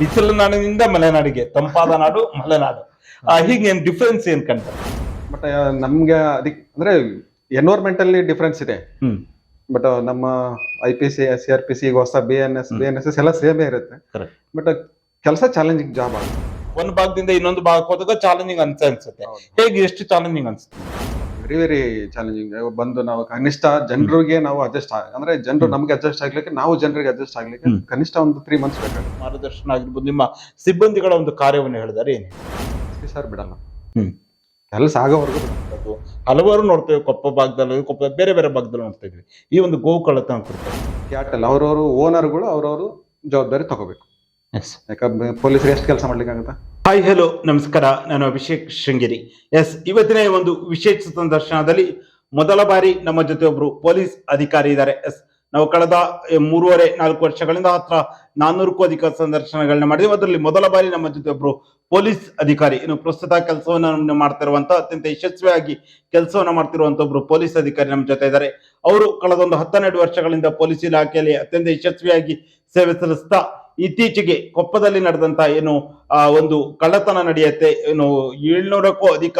ಬಿಸಿಲು ನಾಡಿನಿಂದ ಮಲೆನಾಡಿಗೆ ತಂಪಾದ ನಾಡು ಮಲೆನಾಡು. ಹೀಗೆ ಏನ್ ಡಿಫ್ರೆನ್ಸ್ ಏನ್ ಕಂಡ ಬಟ್ ನಮ್ಗೆ ಅದಕ್ಕೆ ಅಂದ್ರೆ ಎನ್ವೈರ್ಮೆಂಟ್ ಅಲ್ಲಿ ಡಿಫ್ರೆನ್ಸ್ ಇದೆ ಬಟ್ ನಮ್ಮ I P C C R P C ಹೊಸ B N S B N S S ಎಲ್ಲ ಸೇಮೇ ಇರುತ್ತೆ. ಬಟ್ ಕೆಲಸ ಚಾಲೆಂಜಿಂಗ್ ಜಾಬ್ ಆಗುತ್ತೆ. ಒಂದ್ ಭಾಗದಿಂದ ಇನ್ನೊಂದು ಭಾಗಕ್ಕೆ ಹೋದಾಗ ಚಾಲೆಂಜಿಂಗ್ ಅನ್ಸ ಅನ್ಸುತ್ತೆ. ಹೇಗೆ ಎಷ್ಟು ಚಾಲೆಂಜಿಂಗ್ ಅನ್ಸುತ್ತೆ? ವೆರಿ ವೆರಿ ಚಾಲೆಂಜಿಂಗ್ ಬಂದು ನಾವು ಕನಿಷ್ಠ ಜನರಿಗೆ ನಾವು ಅಡ್ಜಸ್ಟ್ ಅಂದ್ರೆ ಜನರು ನಮ್ಗೆ ಅಡ್ಜಸ್ಟ್ ಆಗ್ಲಿಕ್ಕೆ ನಾವು ಜನರಿಗೆ ಅಡ್ಜಸ್ಟ್ ಆಗ್ಲಿಕ್ಕೆ ಕನಿಷ್ಠ ಒಂದು ತ್ರೀ ಮಂತ್ಸ್ ಬೇಕಾಗುತ್ತೆ. ಮಾರ್ಗದರ್ಶನ ಆಗಿರ್ಬೋದು. ನಿಮ್ಮ ಸಿಬ್ಬಂದಿಗಳ ಒಂದು ಕಾರ್ಯವನ್ನು ಹೇಳಿದಾರೆ ಏನು? ಸರ್ ಬಿಡಲ್ಲ. ಕೆಲಸ ಆಗೋವರೆಗೂ ಬಿಡಬೇಕು ಹಲವಾರು ನೋಡ್ತೇವೆ ಕೊಪ್ಪ ಭಾಗದಲ್ಲಿ ಕೊಪ್ಪ ಬೇರೆ ಬೇರೆ ಭಾಗದಲ್ಲಿ ನೋಡ್ತಾ ಇದ್ವಿ ಈ ಒಂದು ಗೋವು ಕಳ್ಳತನ ಕೊಡ್ತಾರೆ ಕ್ಯಾಟಲ್ ಅವ್ರವ್ರು ಓನರ್ಗಳು ಅವ್ರವ್ರು ಜವಾಬ್ದಾರಿ ತಗೋಬೇಕು. ಯಾಕಂದ್ರೆ ಪೊಲೀಸರು ಎಷ್ಟು ಕೆಲಸ ಮಾಡ್ಲಿಕ್ಕೆ ಆಗುತ್ತಾ ಹಾಯ್ ಹಲೋ ನಮಸ್ಕಾರ. ನಾನು ಅಭಿಷೇಕ್ ಶೃಂಗೇರಿ. ಎಸ್ ಇವತ್ತಿನ ಒಂದು ವಿಶೇಷ ಸಂದರ್ಶನದಲ್ಲಿ ಮೊದಲ ಬಾರಿ ನಮ್ಮ ಜೊತೆ ಒಬ್ರು ಪೊಲೀಸ್ ಅಧಿಕಾರಿ ಇದ್ದಾರೆ. ಎಸ್ ನಾವು ಕಳೆದ ಮೂರುವರೆ, ನಾಲ್ಕು ವರ್ಷಗಳಿಂದ ಹತ್ರ ನಾನ್ನೂರಕ್ಕೂ ಅಧಿಕ ಸಂದರ್ಶನಗಳನ್ನ ಮಾಡಿದ್ವಿ. ಅದರಲ್ಲಿ ಮೊದಲ ಬಾರಿ ನಮ್ಮ ಜೊತೆ ಒಬ್ರು ಪೊಲೀಸ್ ಅಧಿಕಾರಿ, ಇನ್ನು ಪ್ರಸ್ತುತ ಕೆಲಸವನ್ನು ಮಾಡ್ತಿರುವಂತ, ಅತ್ಯಂತ ಯಶಸ್ವಿಯಾಗಿ ಕೆಲಸವನ್ನ ಮಾಡ್ತಿರುವಂತ ಒಬ್ರು ಪೊಲೀಸ್ ಅಧಿಕಾರಿ ನಮ್ಮ ಜೊತೆ ಇದ್ದಾರೆ. ಅವರು ಕಳೆದ ಒಂದು ಹತ್ತೆರಡು ವರ್ಷಗಳಿಂದ ಪೊಲೀಸ್ ಇಲಾಖೆಯಲ್ಲಿ ಅತ್ಯಂತ ಯಶಸ್ವಿಯಾಗಿ ಸೇವೆ ಸಲ್ಲಿಸ್ತಾ ಇತ್ತೀಚೆಗೆ ಕೊಪ್ಪದಲ್ಲಿ ನಡೆದಂತ ಏನು ಒಂದು ಕಳ್ಳತನ ನಡೆಯುತ್ತೆ, ಏನು, ಏಳ್ನೂರಕ್ಕೂ ಅಧಿಕ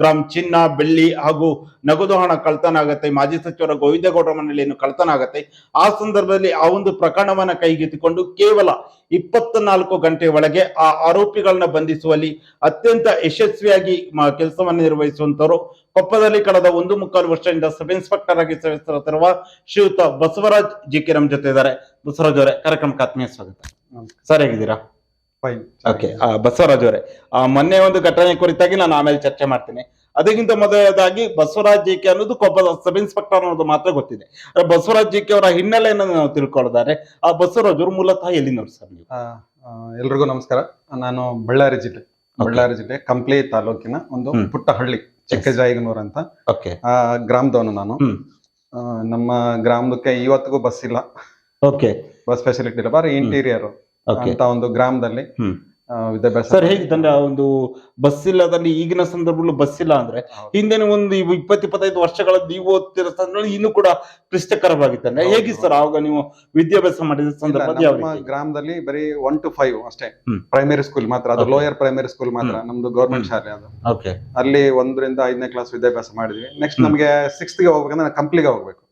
ಗ್ರಾಮ್ ಚಿನ್ನ, ಬೆಳ್ಳಿ ಹಾಗೂ ನಗದು ಹಣ ಕಳ್ತನ ಆಗತ್ತೆ. ಮಾಜಿ ಸಚಿವರ ಗೋವಿಂದೇಗೌಡರ ಮನೆಯಲ್ಲಿ ಏನು ಕಳ್ತನ ಆಗತ್ತೆ. ಆ ಸಂದರ್ಭದಲ್ಲಿ ಆ ಒಂದು ಪ್ರಕರಣವನ್ನ ಕೈಗೆತ್ತಿಕೊಂಡು ಕೇವಲ ಇಪ್ಪತ್ನಾಲ್ಕು ಗಂಟೆ ಒಳಗೆ ಆ ಆರೋಪಿಗಳನ್ನ ಬಂಧಿಸುವಲ್ಲಿ ಅತ್ಯಂತ ಯಶಸ್ವಿಯಾಗಿ ಕೆಲಸವನ್ನು ನಿರ್ವಹಿಸುವಂತವರು ಕೊಪ್ಪದಲ್ಲಿ ಕಳೆದ ಒಂದು ಮುಕ್ಕಾಲು ವರ್ಷದಿಂದ ಸಬ್ ಇನ್ಸ್ಪೆಕ್ಟರ್ ಆಗಿ ಸೇವೆ ಸಲ್ಲಿಸುತ್ತಿರುವ ಶ್ರೀಯುತ ಬಸವರಾಜ್ ಜಿ ಕೆ ಜೊತೆ ಇದ್ದಾರೆ. ಬಸವರಾಜ್ ಅವರೇ, ಕಾರ್ಯಕ್ರಮಕ್ಕೆ ಆತ್ಮೀಯ ಸ್ವಾಗತ. ಸರ್ ಹೇಗಿದ್ದೀರಾ ಫೈನ್ ಓಕೆ ಬಸವರಾಜ್ ಅವರೇ. ಆ, ಮೊನ್ನೆ ಒಂದು ಘಟನೆ ಕುರಿತಾಗಿ ನಾನು ಆಮೇಲೆ ಚರ್ಚೆ ಮಾಡ್ತೀನಿ. ಅದಕ್ಕಿಂತ ಮೊದಲನೇದಾಗಿ ಬಸವರಾಜ್ ಜಿ ಕೆ ಅನ್ನೋದು ಕೊಬ್ಬ ಸಬ್ ಇನ್ಸ್ಪೆಕ್ಟರ್ ಅನ್ನೋದು ಮಾತ್ರ ಗೊತ್ತಿದೆ. ಬಸವರಾಜ್ ಜಿ ಕೆ ಅವರ ಹಿನ್ನೆಲೆಯನ್ನು ನಾವು ತಿಳ್ಕೊಳ್ತಾರೆ ಆ ಬಸವರಾಜ್ ಅವರು ಮೂಲತಃ ಎಲ್ಲಿನವ್ರು ಸರ್ ನೀವು? ಎಲ್ರಿಗೂ ನಮಸ್ಕಾರ. ನಾನು ಬಳ್ಳಾರಿ ಜಿಲ್ಲೆ ಬಳ್ಳಾರಿ ಜಿಲ್ಲೆ ಕಂಪ್ಲಿ ತಾಲೂಕಿನ ಒಂದು ಪುಟ್ಟ ಹಳ್ಳಿ ಚಿಕ್ಕಜಾಯಿಗನೂರ್ ಅಂತ. ಓಕೆ ಆ ಗ್ರಾಮದವನು ನಾನು. ನಮ್ಮ ಗ್ರಾಮದಕ್ಕೆ ಇವತ್ತಿಗೂ ಬಸ್ ಇಲ್ಲ. ಓಕೆ ಬಸ್ ಫೆಸಿಲಿಟಿ ಇಲ್ಲ ಬಾರಿ ಇಂಟೀರಿಯರ್ ಅಂತ ಒಂದು ಗ್ರಾಮದಲ್ಲಿ ವಿದ್ಯಾಭ್ಯಾಸ ಸರ್ ಹೇಗಿದ್ದಂದ್ರೆ ಆ ಒಂದು ಬಸ್ ಇಲ್ಲದಲ್ಲಿ ಈಗಿನ ಸಂದರ್ಭದಲ್ಲೂ ಬಸ್ ಇಲ್ಲ ಅಂದ್ರೆ ಹಿಂದೆ. ಹಿಂದಿನ ಒಂದು ಇಪ್ಪತ್ತು ಇಪ್ಪತ್ತೈದು ವರ್ಷಗಳ ನೀವು ಓದ್ತಿರೋ ಸಂದರ್ಭ ಇನ್ನೂ ಕೂಡ ಕ್ಲಿಷ್ಟಕರವಾಗಿತ್ತಂದ್ರೆ. ಹೇಗೆ ಸರ್ ಆವಾಗ ನೀವು ವಿದ್ಯಾಭ್ಯಾಸ ಮಾಡಿದ ಸಂದರ್ಭ ನಮ್ಮ ಗ್ರಾಮದಲ್ಲಿ ಬರೀ ಒನ್ ಟು ಫೈವ್ ಅಷ್ಟೇ. ಪ್ರೈಮರಿ ಸ್ಕೂಲ್ ಮಾತ್ರ ಅದು. ಲೋಯರ್ ಪ್ರೈಮರಿ ಸ್ಕೂಲ್ ಮಾತ್ರ ನಮ್ದು ಗೌರ್ಮೆಂಟ್ ಶಾಲೆ ಅದು. ಅಲ್ಲಿ ಒಂದರಿಂದ ಐದನೇ ಕ್ಲಾಸ್ ವಿದ್ಯಾಭ್ಯಾಸ ಮಾಡಿದ್ವಿ. ನೆಕ್ಸ್ಟ್. ನಮಗೆ ಸಿಕ್ಸ್ತ್ಗೆ ಹೋಗ್ಬೇಕಂದ್ರೆ ಕಂಪ್ಲಿಗೆ ಹೋಗ್ಬೇಕು.